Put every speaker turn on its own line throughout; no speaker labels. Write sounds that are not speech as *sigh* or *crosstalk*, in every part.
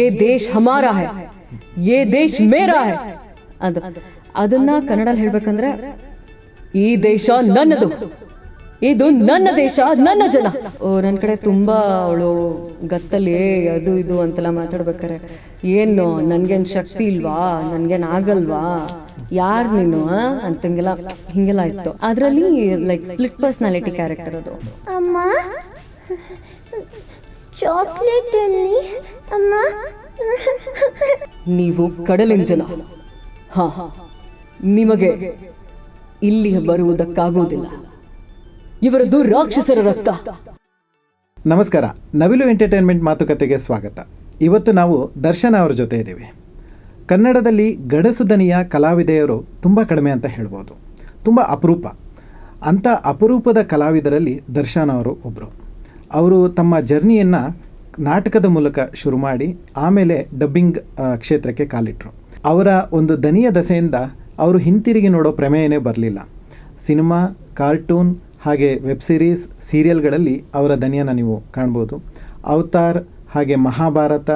A ದೇಶ ಹಮಾರ है। ये देश मेरा है। ಅದು ಅದನ್ನ ಕನ್ನಡದಲ್ಲಿ ಹೇಳ್ಬೇಕಂದ್ರೆ ಈ ದೇಶ ನನ್ನದು. ಇದು ನನ್ನ ದೇಶ ನನ್ನ ಜನ. ಓ ನನ್ನ ಕಡೆ ತುಂಬಾ ಅವಳು ಗತ್ತಲ್ಲಿ ಅದು ಇದು ಅಂತೆಲ್ಲ ಮಾತಾಡ್ಬೇಕಾರೆ. ಏನು ನನ್ಗೇನು ಶಕ್ತಿ ಇಲ್ವಾ? ನನ್ಗೇನು ಆಗಲ್ವಾ? ಯಾರು ನೀನು ಅಂತಂಗೆಲ್ಲ ಹಿಂಗೆಲ್ಲ ಇತ್ತು. ಅದರಲ್ಲಿ ಲೈಕ್ ಸ್ಪ್ಲಿಟ್ ಪರ್ಸ್ನಾಲಿಟಿ ಕ್ಯಾರೆಕ್ಟರ್ ಅದು.
ಅಮ್ಮ ಚಾಕ್ಲೇಟಲ್ಲಿ
ನೀವು ಕಡಲೆಂಜನ. ಜನ ಹಾ. ನಿಮಗೆ ಇಲ್ಲಿ ಬರುವುದಕ್ಕಾಗುವುದಿಲ್ಲ. ಇವರದ್ದು ರಾಕ್ಷಸರ ರಕ್ತ.
ನಮಸ್ಕಾರ. ನವಿಲು ಎಂಟರ್ಟೈನ್ಮೆಂಟ್ ಮಾತುಕತೆಗೆ ಸ್ವಾಗತ. ಇವತ್ತು ನಾವು ದರ್ಶನ ಅವರ ಜೊತೆ ಇದ್ದೀವಿ. ಕನ್ನಡದಲ್ಲಿ ಗಡಸುದನಿಯ ಕಲಾವಿದೆಯರು ತುಂಬ ಕಡಿಮೆ ಅಂತ ಹೇಳ್ಬೋದು. ತುಂಬ ಅಪರೂಪ. ಅಂಥ ಅಪರೂಪದ ಕಲಾವಿದರಲ್ಲಿ ದರ್ಶನ್ ಅವರು ಒಬ್ಬರು ಅವರು ತಮ್ಮ ಜರ್ನಿಯನ್ನು ನಾಟಕದ ಮೂಲಕ ಶುರು ಮಾಡಿ ಆಮೇಲೆ ಡಬ್ಬಿಂಗ್ ಕ್ಷೇತ್ರಕ್ಕೆ ಕಾಲಿಟ್ಟರು ಅವರ ಒಂದು ದನಿಯ ದಸೆಯಿಂದ ಅವರು ಹಿಂತಿರುಗಿ ನೋಡೋ ಪ್ರಮೇಯನೇ ಬರಲಿಲ್ಲ. ಸಿನಿಮಾ, ಕಾರ್ಟೂನ್, ಹಾಗೆ ವೆಬ್ ಸಿರೀಸ್, ಸೀರಿಯಲ್ಗಳಲ್ಲಿ ಅವರ ದನಿಯನ್ನು ನೀವು ಕಾಣ್ಬೋದು. ಅವತಾರ್, ಹಾಗೆ ಮಹಾಭಾರತ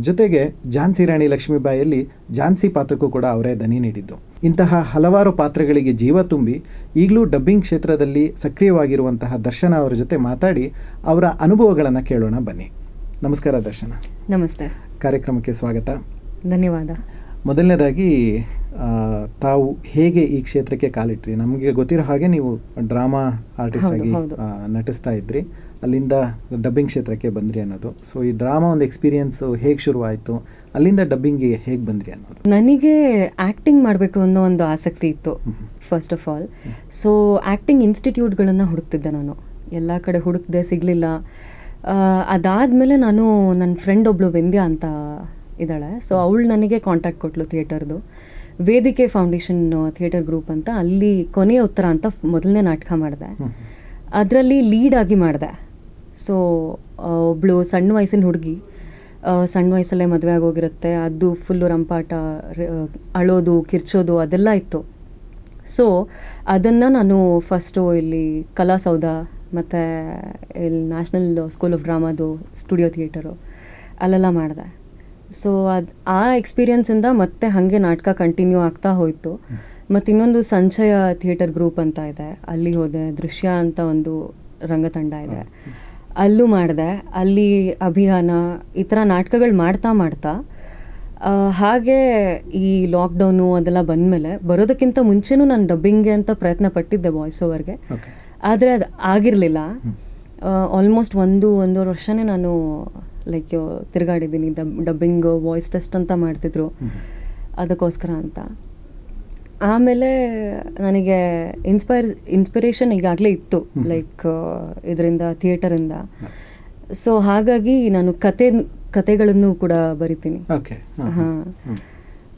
ಜೊತೆಗೆ ಝಾನ್ಸಿ ರಾಣಿ ಲಕ್ಷ್ಮೀಬಾಯಿಯಲ್ಲಿ ಝಾನ್ಸಿ ಪಾತ್ರಕ್ಕೂ ಕೂಡ ಅವರೇ ದನಿ ನೀಡಿದ್ದು. ಇಂತಹ ಹಲವಾರು ಪಾತ್ರಗಳಿಗೆ ಜೀವ ತುಂಬಿ ಈಗಲೂ ಡಬ್ಬಿಂಗ್ ಕ್ಷೇತ್ರದಲ್ಲಿ ಸಕ್ರಿಯವಾಗಿರುವಂತಹ ದರ್ಶನ ಅವರ ಜೊತೆ ಮಾತಾಡಿ ಅವರ ಅನುಭವಗಳನ್ನು ಕೇಳೋಣ ಬನ್ನಿ. ನಮಸ್ಕಾರ ದರ್ಶನ.
ನಮಸ್ತೆ.
ಕಾರ್ಯಕ್ರಮಕ್ಕೆ ಸ್ವಾಗತ.
ಧನ್ಯವಾದ.
ಮೊದಲನೇದಾಗಿ ತಾವು ಹೇಗೆ ಈ ಕ್ಷೇತ್ರಕ್ಕೆ ಕಾಲಿಟ್ರಿ? ನಮಗೆ ಗೊತ್ತಿರೋ ಹಾಗೆ ನೀವು ಡ್ರಾಮಾ ಆರ್ಟಿಸ್ಟ್ ಆಗಿ ನಟಿಸ್ತಾ ಇದ್ರಿ. ಅಲ್ಲಿಂದ ಡಬ್ಬಿಂಗ್ ಕ್ಷೇತ್ರಕ್ಕೆ ಬಂದ್ರಿ ಅನ್ನೋದು. ಸೊ ಈ ಡ್ರಾಮಾ ಒಂದು ಎಕ್ಸ್ಪೀರಿಯನ್ಸು ಹೇಗೆ ಶುರುವಾಯಿತು? ಅಲ್ಲಿಂದ ಡಬ್ಬಿಂಗ್ಗೆ ಹೇಗೆ ಬಂದ್ರಿ ಅನ್ನೋದು.
ನನಗೆ ಆ್ಯಕ್ಟಿಂಗ್ ಮಾಡಬೇಕು ಅನ್ನೋ ಒಂದು ಆಸಕ್ತಿ ಇತ್ತು first of all so acting ಇನ್ಸ್ಟಿಟ್ಯೂಟ್ಗಳನ್ನು ಹುಡುಕ್ತಿದ್ದೆ ನಾನು. ಎಲ್ಲ ಕಡೆ ಹುಡುಕ್ದೆ ಸಿಗಲಿಲ್ಲ. ಅದಾದಮೇಲೆ ನಾನು ನನ್ನ ಫ್ರೆಂಡ್ ಒಬ್ಳು ವೆಂದ್ಯ ಅಂತ ಇದ್ದಾಳೆ. ಸೊ ಅವಳು ನನಗೆ ಕಾಂಟ್ಯಾಕ್ಟ್ ಕೊಟ್ಲು ಥಿಯೇಟರ್ದು ವೇದಿಕೆ ಫೌಂಡೇಶನ್ ಥಿಯೇಟರ್ ಗ್ರೂಪ್ ಅಂತ ಅಲ್ಲಿ ಕೊನೆಯ ಉತ್ತರ ಅಂತ ಮೊದಲನೇ ನಾಟಕ ಮಾಡಿದೆ. ಅದರಲ್ಲಿ ಲೀಡ್ ಆಗಿ ಮಾಡಿದೆ. ಸೊ ಒಬ್ಳು ಸಣ್ಣ ವಯಸ್ಸಿನ ಹುಡುಗಿ ಸಣ್ಣ ವಯಸ್ಸಲ್ಲೇ ಮದುವೆ ಆಗೋಗಿರುತ್ತೆ. ಅದು ಫುಲ್ಲು ರಂಪಾಟ ಅಳೋದು ಕಿರ್ಚೋದು ಅದೆಲ್ಲ ಇತ್ತು. ಸೊ ಅದನ್ನು ನಾನು ಫಸ್ಟು ಇಲ್ಲಿ ಕಲಾಸೌಧ ಮತ್ತು ಇಲ್ಲಿ ನ್ಯಾಷನಲ್ ಸ್ಕೂಲ್ ಆಫ್ ಡ್ರಾಮಾದು ಸ್ಟುಡಿಯೋ ಥಿಯೇಟರು ಅಲ್ಲೆಲ್ಲ ಮಾಡಿದೆ. ಸೊ ಅದು ಆ ಎಕ್ಸ್ಪೀರಿಯನ್ಸಿಂದ ಮತ್ತೆ ಹಾಗೆ ನಾಟಕ ಕಂಟಿನ್ಯೂ ಆಗ್ತಾ ಹೋಯಿತು. ಮತ್ತು ಇನ್ನೊಂದು ಸಂಚಯ ಥಿಯೇಟರ್ ಗ್ರೂಪ್ ಅಂತ ಇದೆ. ಅಲ್ಲಿ ಹೋದೆ ದೃಶ್ಯ ಅಂತ ಒಂದು ರಂಗತಂಡ ಇದೆ. ಅಲ್ಲೂ ಮಾಡಿದೆ. ಅಲ್ಲಿ ಅಭಿಯಾನ ಈ ಥರ ನಾಟಕಗಳು ಮಾಡ್ತಾ ಮಾಡ್ತಾ ಹಾಗೆ ಈ ಲಾಕ್ಡೌನು ಅದೆಲ್ಲ ಬಂದಮೇಲೆ ಬರೋದಕ್ಕಿಂತ ಮುಂಚೆನೂ ನಾನು ಡಬ್ಬಿಂಗ್ಗೆ ಅಂತ ಪ್ರಯತ್ನ ಪಟ್ಟಿದ್ದೆ ವಾಯ್ಸ್ ಓವರ್ಗೆ ಆದರೆ ಅದು ಆಗಿರಲಿಲ್ಲ. ಆಲ್ಮೋಸ್ಟ್ ಒಂದು ಒಂದೂವರೆ ವರ್ಷನೇ ನಾನು ಲೈಕ್ ತಿರುಗಾಡಿದ್ದೀನಿ ಡಬ್ ಡಬ್ಬಿಂಗ್ ವಾಯ್ಸ್ ಟೆಸ್ಟ್ ಅಂತ ಮಾಡ್ತಿದ್ರು. ಅದಕ್ಕೋಸ್ಕರ ಅಂತ. ಆಮೇಲೆ ನನಗೆ ಇನ್ಸ್ಪೈರ್ ಇನ್ಸ್ಪಿರೇಷನ್ ಈಗಾಗಲೇ ಇತ್ತು. ಲೈಕ್ ಇದರಿಂದ ಥಿಯೇಟರಿಂದ ಸೊ ಹಾಗಾಗಿ ನಾನು ಕತೆ ಕತೆಗಳನ್ನು ಕೂಡ ಬರಿತೀನಿ. ಹಾಂ.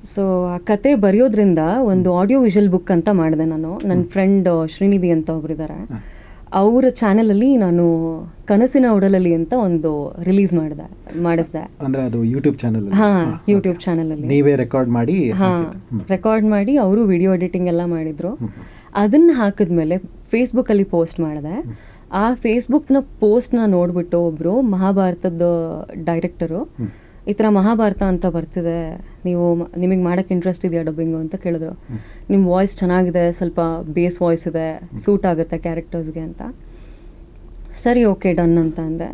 ಸೊ ಆ ಕತೆ ಬರೆಯೋದ್ರಿಂದ ಒಂದು ಆಡಿಯೋ ವಿಷುವಲ್ ಬುಕ್ ಅಂತ ಮಾಡಿದೆ ನಾನು. ನನ್ನ ಫ್ರೆಂಡ್ ಶ್ರೀನಿಧಿ ಅಂತ ಒಬ್ರಿದ್ದಾರೆ ಅವರ ಚಾನೆಲಲ್ಲಿ ನಾನು ಕನಸಿನ ಒಡಲಲ್ಲಿ ಅಂತ ಒಂದು ರಿಲೀಸ್ ಮಾಡಿದೆ ಮಾಡಿಸ್ದೆ.
ಅಂದ್ರೆ ಅದು ಯೂಟ್ಯೂಬ್ ಚಾನಲ್
ಹಾ ಯೂಟ್ಯೂಬ್ ಚಾನಲಲ್ಲಿ.
ನೀವೇ ರೆಕಾರ್ಡ್ ಮಾಡಿ
ಹಾಂ ರೆಕಾರ್ಡ್ ಮಾಡಿ ಅವರು ವಿಡಿಯೋ ಎಡಿಟಿಂಗ್ ಎಲ್ಲ ಮಾಡಿದ್ರು. ಅದನ್ನ ಹಾಕಿದ್ಮೇಲೆ ಫೇಸ್ಬುಕ್ಕಲ್ಲಿ ಪೋಸ್ಟ್ ಮಾಡಿದೆ. ಆ ಫೇಸ್ಬುಕ್ನ ಪೋಸ್ಟ್ನ ನೋಡ್ಬಿಟ್ಟು ಒಬ್ರು ಮಹಾಭಾರತದ ಡೈರೆಕ್ಟರು ಈ ಥರ ಮಹಾಭಾರತ ಅಂತ ಬರ್ತಿದೆ ನೀವು ನಿಮಗೆ ಮಾಡೋಕ್ಕೆ ಇಂಟ್ರೆಸ್ಟ್ ಇದೆಯಾ ಡಬ್ಬಿಂಗು ಅಂತ ಕೇಳಿದ್ರು. ನಿಮ್ಮ ವಾಯ್ಸ್ ಚೆನ್ನಾಗಿದೆ ಸ್ವಲ್ಪ ಬೇಸ್ ವಾಯ್ಸ್ ಇದೆ ಸೂಟ್ ಆಗುತ್ತೆ ಕ್ಯಾರೆಕ್ಟರ್ಸ್ಗೆ ಅಂತ. ಸರಿ ಓಕೆ ಡನ್ ಅಂತ ಅಂದೆ.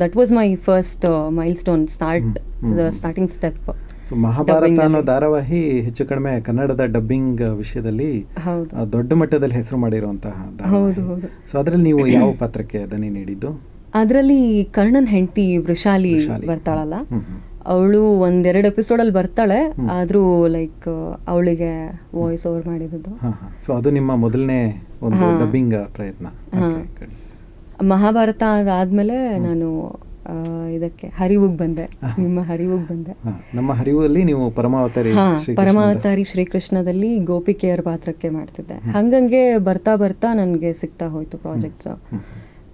That was my first milestone start starting step
so Mahabharata ಅನ್ನೋ ಧಾರಾವಾಹಿ ಹೆಚ್ಚು ಕಡಿಮೆ ಕನ್ನಡದ ಡಬ್ಬಿಂಗ್ ವಿಷಯದಲ್ಲಿ
ಹೌದು.
ಆ, ದೊಡ್ಡ ಮಟ್ಟದಲ್ಲಿ ಹೆಸರು ಮಾಡಿರುವಂತಹ
ಹೌದು,
ಧಾರಾವಾಹಿ.
ಹೌದು.
ಸೊ ಅದರಲ್ಲಿ ನೀವು ಯಾವ ಪಾತ್ರಕ್ಕೆ ದನಿ ನೀಡಿದ್ದು?
ಅದರಲ್ಲಿ ಕರ್ಣನ್ ಹೆಂಡತಿ ವೃಷಾಲಿ. ಬರ್ತಾಳಲ್ಲ. ಅವಳು ಒಂದೆರಡು ಎಪಿಸೋಡಲ್ಲಿ ಬರ್ತಾಳೆ ಆದರೂ ಲೈಕ್ ಅವಳಿಗೆ ವಾಯ್ಸ್ ಓವರ್ ಮಾಡಿದ್ದು
ಸೊ ಅದು ನಿಮ್ಮ ಮೊದಲನೇ ಒಂದು ಡಬ್ಬಿಂಗ್ ಪ್ರಯತ್ನ.
ಮಹಾಭಾರತ ಅದಾದ್ಮೇಲೆ ನಾನು ಇದಕ್ಕೆ ಹರಿವುಗ್ ಬಂದೆ. ನಿಮ್ಮ ಹರಿವುಗ್ ಬಂದೆ.
ನಮ್ಮ ಹರಿವಲ್ಲಿ ನೀವು ಪರಮಾವತಾರಿ
ಪರಮಾವತಾರಿ ಶ್ರೀಕೃಷ್ಣದಲ್ಲಿ ಗೋಪಿಕೆಯರ್ ಪಾತ್ರಕ್ಕೆ ಮಾಡ್ತಿದ್ದೆ. ಹಂಗಂಗೆ ಬರ್ತಾ ಬರ್ತಾ ನನಗೆ ಸಿಗ್ತಾ ಹೋಯ್ತು ಪ್ರಾಜೆಕ್ಟ್ಸ್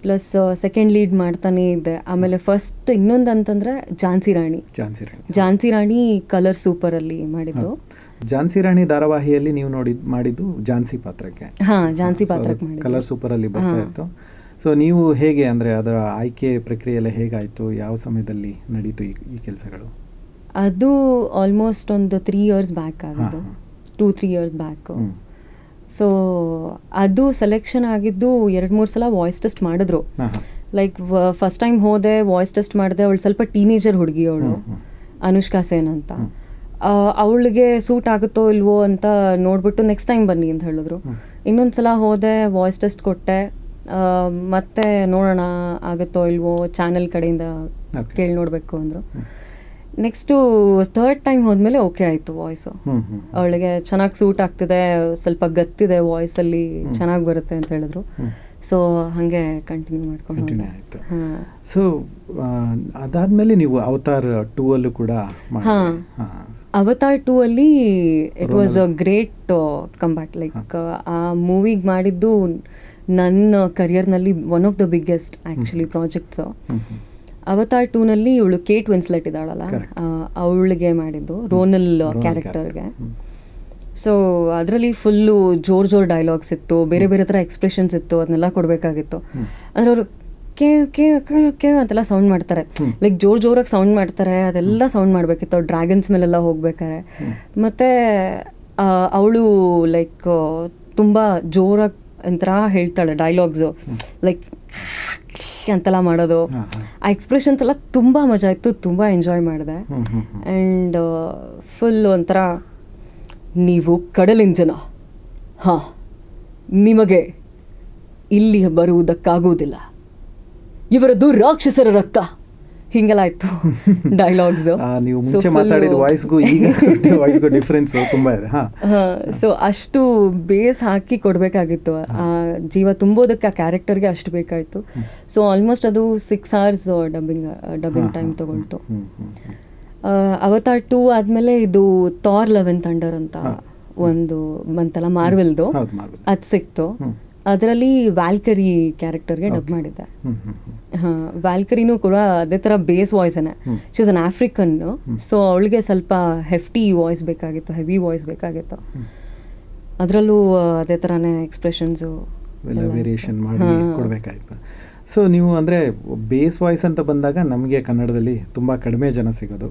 ಪ್ಲಸ್ ಸೆಕೆಂಡ್ ಲೀಡ್ ಮಾಡ್ತಾನೆ ಇದ್ದೆ. ಆಮೇಲೆ ಫಸ್ಟ್ ಇನ್ನೊಂದು ಅಂತಂದ್ರೆ ಝಾನ್ಸಿ ರಾಣಿ
ಝಾನ್ಸಿ ರಾಣಿ
ಝಾನ್ಸಿ ರಾಣಿ ಕಲರ್ ಸೂಪರ್ ಅಲ್ಲಿ ಮಾಡಿದ್ದು.
ಝಾನ್ಸಿ ರಾಣಿ ಧಾರಾವಾಹಿಯಲ್ಲಿ ನೀವು ನೋಡಿದ್ ಮಾಡಿದ್ದು ಝಾನ್ಸಿ ಪಾತ್ರಕ್ಕೆ.
ಹಾ ಝಾನ್ಸಿ ಪಾತ್ರಕ್ಕೆ ಮಾಡಿದ್ದು.
ಕಲರ್ ಸೂಪರ್ ಅಲ್ಲಿ ಬರ್ತಾ ಇತ್ತು. ಸೊ ನೀವು ಹೇಗೆ ಅಂದರೆ ಅದರ ಆಯ್ಕೆ ಪ್ರಕ್ರಿಯೆ ಎಲ್ಲ ಹೇಗಾಯ್ತು? ಯಾವ ಸಮಯದಲ್ಲಿ ನಡೀತು ಈ ಕೆಲಸಗಳು?
ಅದು ಆಲ್ಮೋಸ್ಟ್ ಒಂದು ತ್ರೀ ಇಯರ್ಸ್ ಬ್ಯಾಕ್ ಆಗೋದು. Two three years
back
so ಅದು ಸೆಲೆಕ್ಷನ್ ಆಗಿದ್ದು ಎರಡು ಮೂರು ಸಲ ವಾಯ್ಸ್ ಟೆಸ್ಟ್ ಮಾಡಿದ್ರು ಲೈಕ್ ಫಸ್ಟ್ ಟೈಮ್ ಹೋದೆ ವಾಯ್ಸ್ ಟೆಸ್ಟ್ ಮಾಡಿದೆ ಅವಳು ಸ್ವಲ್ಪ ಟೀನೇಜರ್ ಹುಡುಗಿ ಅವಳು. ಅನುಷ್ಕಾ ಸೇನ್ ಅಂತ. ಅವಳಿಗೆ ಸೂಟ್ ಆಗುತ್ತೋ ಇಲ್ವೋ ಅಂತ ನೋಡ್ಬಿಟ್ಟು ನೆಕ್ಸ್ಟ್ ಟೈಮ್ ಬನ್ನಿ ಅಂತ ಹೇಳಿದ್ರು. ಇನ್ನೊಂದು ಸಲ ಹೋದೆ ವಾಯ್ಸ್ ಟೆಸ್ಟ್ ಕೊಟ್ಟೆ ಮತ್ತೆ ನೋಡೋಣ ಆಗುತ್ತೋ ಇಲ್ವೋ ಚಾನೆಲ್ ಕಡೆಯಿಂದ. ಕೇಳಿ ನೋಡಬೇಕು ಅಂದರು ನೆಕ್ಸ್ಟು ಥರ್ಡ್ ಟೈಮ್ ಹೋದ್ಮೇಲೆ ಓಕೆ ಆಯಿತು ವಾಯ್ಸು ಅವಳಿಗೆ ಚೆನ್ನಾಗಿ ಸೂಟ್ ಆಗ್ತಿದೆ ಸ್ವಲ್ಪ ಗತ್ತಿದೆ ವಾಯ್ಸಲ್ಲಿ ಚೆನ್ನಾಗಿ ಬರುತ್ತೆ ಅಂತ ಹೇಳಿದ್ರು. ಸೊ ಹಾಗೆ ಕಂಟಿನ್ಯೂ ಮಾಡ್ಕೊಂಡು.
ಆಯಿತು. ಸೊ ಅದಾದಮೇಲೆ ನೀವು ಅವತಾರ್ ಟೂ ಅಲ್ಲೂ ಕೂಡ
ಹಾ. ಅವತಾರ್ ಟೂ ಅಲ್ಲಿ it was a
great
great back like ಆ ಮೂವಿಗೆ ಮಾಡಿದ್ದು ನನ್ನ ಕರಿಯರ್ನಲ್ಲಿ one of the biggest
actually projects
Avatar ಟೂನಲ್ಲಿ ಇವಳು ಕೇಟ್ ವೆನ್ಸ್ಲೆಟ್ ಇದ್ದಾಳಲ್ಲ? ಅವಳಿಗೆ ಮಾಡಿದ್ದು ರೋನಲ್ ಕ್ಯಾರೆಕ್ಟರ್ಗೆ. ಸೊ ಅದರಲ್ಲಿ ಫುಲ್ಲು ಜೋರ್ ಜೋರ್ ಡೈಲಾಗ್ಸ್ ಇತ್ತು ಬೇರೆ ಬೇರೆ ಥರ ಎಕ್ಸ್ಪ್ರೆಷನ್ಸ್ ಇತ್ತು ಅದನ್ನೆಲ್ಲ ಕೊಡಬೇಕಾಗಿತ್ತು. ಅಂದರೆ ಅವರು ಕೇ ಕೇ ಕೇ ಅಂತೆಲ್ಲ ಸೌಂಡ್ ಮಾಡ್ತಾರೆ. ಲೈಕ್ ಜೋರ್ ಜೋರಾಗಿ ಸೌಂಡ್ ಮಾಡ್ತಾರೆ ಅದೆಲ್ಲ ಸೌಂಡ್ ಮಾಡಬೇಕಿತ್ತು. ಅವ್ರು ಡ್ರ್ಯಾಗನ್ಸ್ ಮೇಲೆಲ್ಲ ಹೋಗ್ಬೇಕಾರೆ. ಮತ್ತು ಅವಳು ಲೈಕ್ ತುಂಬ ಜೋರಾಗಿ ಒಂಥರ ಹೇಳ್ತಾಳೆ ಡೈಲಾಗ್ಸು ಲೈಕ್ ಅಂತೆಲ್ಲ ಮಾಡೋದು. ಆ ಎಕ್ಸ್ಪ್ರೆಷನ್ಸ್ ಎಲ್ಲ ತುಂಬ ಮಜಾ ಇತ್ತು ತುಂಬ ಎಂಜಾಯ್ ಮಾಡಿದೆ. ಆ್ಯಂಡ್ ಫುಲ್ ಒಂಥರ ನೀವು ಕಡಲಿನ ಜನ. ಹಾಂ ನಿಮಗೆ ಇಲ್ಲಿ ಬರುವುದಕ್ಕಾಗುವುದಿಲ್ಲ. ಇವರದ್ದು ರಾಕ್ಷಸರ ರಕ್ತ. ಹಿಂಗೆಲ್ಲ ಇತ್ತು ಡೈಲಾಗ್ಸ್
ನೀವು ಮುಂಚೆ ಮಾತಾಡಿದ ವಾಯ್ಸ್ಗೂ ಈಗ *laughs* *laughs* ವಾಯ್ಸ್ಗೂ ಡಿಫ್ರೆನ್ಸ್ ತುಂಬಾ ಇದೆ.
ಸೊ ಅಷ್ಟು ಬೇಸ್ ಹಾಕಿ ಕೊಡಬೇಕಾಗಿತ್ತು. ಆ ಜೀವ ತುಂಬೋದಕ್ಕೆ ಆ ಕ್ಯಾರೆಕ್ಟರ್ಗೆ ಅಷ್ಟು ಬೇಕಾಯಿತು. ಸೊ ಆಲ್ಮೋಸ್ಟ್ ಅದು six hours dubbing dubbing time ತಗೊಳ್ತು. Avatar two ಆದಮೇಲೆ ಇದು ಥಾರ್ ಲೆವೆನ್ ಥಂಡರ್ ಅಂತ. ಒಂದು ಬಂತಲ್ಲ ಮಾರ್ವೆಲ್ದು ಅದು ಸಿಕ್ತು. ಅದರಲ್ಲಿ ವ್ಯಾಲ್ಕರಿ ಕ್ಯಾರೆಕ್ಟರ್ಗೆ ಡಬ್ ಮಾಡಿದ್ದೆ. ವ್ಯಾಲ್ಕರಿನೂ ಕೂಡ ಅದೇ ಥರ base ವಾಯ್ಸೇನೆ
she
she's an African so ಅವಳಿಗೆ ಸ್ವಲ್ಪ ಹೆಫ್ಟಿ ವಾಯ್ಸ್ ಬೇಕಾಗಿತ್ತು ಹೆವಿ ವಾಯ್ಸ್ ಬೇಕಾಗಿತ್ತು. ಅದರಲ್ಲೂ ಅದೇ ಥರನೇ ಎಕ್ಸ್ಪ್ರೆಷನ್ಸು
ಎಲ್ಲ ವೇರಿಯೇಷನ್ ಮಾಡಿ ಕೊಡಬೇಕಾಯ್ತು. ಸೊ ನೀವು ಅಂದರೆ ಬೇಸ್ ವಾಯ್ಸ್ ಅಂತ ಬಂದಾಗ ನಮಗೆ ಕನ್ನಡದಲ್ಲಿ ತುಂಬ ಕಡಿಮೆ ಜನ ಸಿಗೋದು.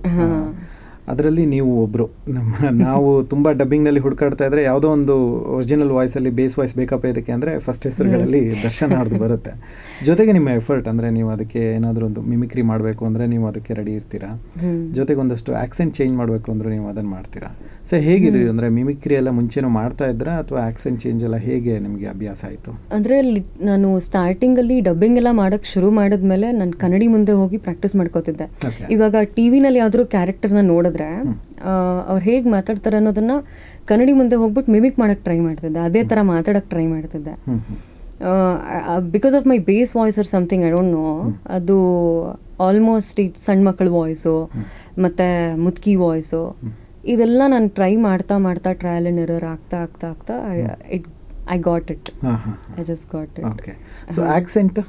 ಅದರಲ್ಲಿ ನೀವು ಒಬ್ಬರು ನಮ್ಮ ನಾವು ತುಂಬ ಡಬ್ಬಿಂಗ್ನಲ್ಲಿ ಹುಡುಕಾಡ್ತಾ ಇದ್ರೆ ಯಾವುದೋ ಒಂದು ಒರಿಜಿನಲ್ ವಾಯ್ಸಲ್ಲಿ ಬೇಸ್ ವಾಯ್ಸ್ ಬೇಕಪ್ಪ ಇದಕ್ಕೆ ಅಂದರೆ ಫಸ್ಟ್ ಹೆಸರುಗಳಲ್ಲಿ ದರ್ಶನ ಅವ್ರದ್ದು ಬರುತ್ತೆ. ಜೊತೆಗೆ ನಿಮ್ಮ ಎಫರ್ಟ್ ಅಂದರೆ ನೀವು ಅದಕ್ಕೆ ಏನಾದರೂ ಒಂದು ಮಿಮಿಕ್ರಿ ಮಾಡಬೇಕು ಅಂದರೆ ನೀವು ಅದಕ್ಕೆ ರೆಡಿ ಇರ್ತೀರಾ? ಜೊತೆಗೆ ಒಂದಷ್ಟು ಆಕ್ಸೆಂಟ್ ಚೇಂಜ್ ಮಾಡಬೇಕು ಅಂದ್ರೆ ನೀವು ಅದನ್ನು ಮಾಡ್ತೀರಾ? ಸೊ ಹೇಗಿದ್ರಿ ಅಂದರೆ ಮಿಮಿಕ್ರಿ ಎಲ್ಲ ಮುಂಚೆನೂ ಮಾಡ್ತಾ ಇದ್ರಾ ಅಥವಾ ಆಕ್ಸೆಂಟ್ ಚೇಂಜ್ ಎಲ್ಲ ಹೇಗೆ ನಿಮಗೆ ಅಭ್ಯಾಸ ಆಯಿತು?
ಅಂದರೆ ನಾನು ಸ್ಟಾರ್ಟಿಂಗಲ್ಲಿ ಡಬ್ಬಿಂಗ್ ಎಲ್ಲ ಮಾಡೋಕ್ಕೆ ಶುರು ಮಾಡಿದ್ಮೇಲೆ ನಾನು ಕನ್ನಡಿ ಮುಂದೆ ಹೋಗಿ ಪ್ರಾಕ್ಟೀಸ್ ಮಾಡ್ಕೋತಿದ್ದೆ. ಇವಾಗ ಟಿವಿನಲ್ಲಿ ಯಾವ್ದಾದ್ರು ಕ್ಯಾರೆಕ್ಟರ್ನ ನೋಡಿದ್ರೆ ಅವ್ರು ಹೇಗೆ ಮಾತಾಡ್ತಾರೆ ಅನ್ನೋದನ್ನ ಕನ್ನಡಿ ಮುಂದೆ ಹೋಗ್ಬಿಟ್ಟು ಮಿಮಿಕ್ ಮಾಡೋಕ್ಕೆ ಟ್ರೈ ಮಾಡ್ತಿದ್ದೆ. ಅದೇ ಥರ ಮಾತಾಡೋಕ್ಕೆ ಟ್ರೈ ಮಾಡ್ತಿದ್ದೆ. Because of my base voice or something I don't know ಅದು ಆಲ್ಮೋಸ್ಟ್ ಈ ಸಣ್ಣ ಮಕ್ಕಳ ವಾಯ್ಸು ಮತ್ತು ಮುದ್ಕಿ ವಾಯ್ಸು ಇದೆಲ್ಲ ನಾನು ಟ್ರೈ ಮಾಡ್ತಾ ಮಾಡ್ತಾ ಟ್ರಯಲ್ ಆ್ಯಂಡ್ ಎರರ್ ಆಗ್ತಾ ಆಗ್ತಾ ಆಗ್ತಾ it
I got
it I just got
it so accent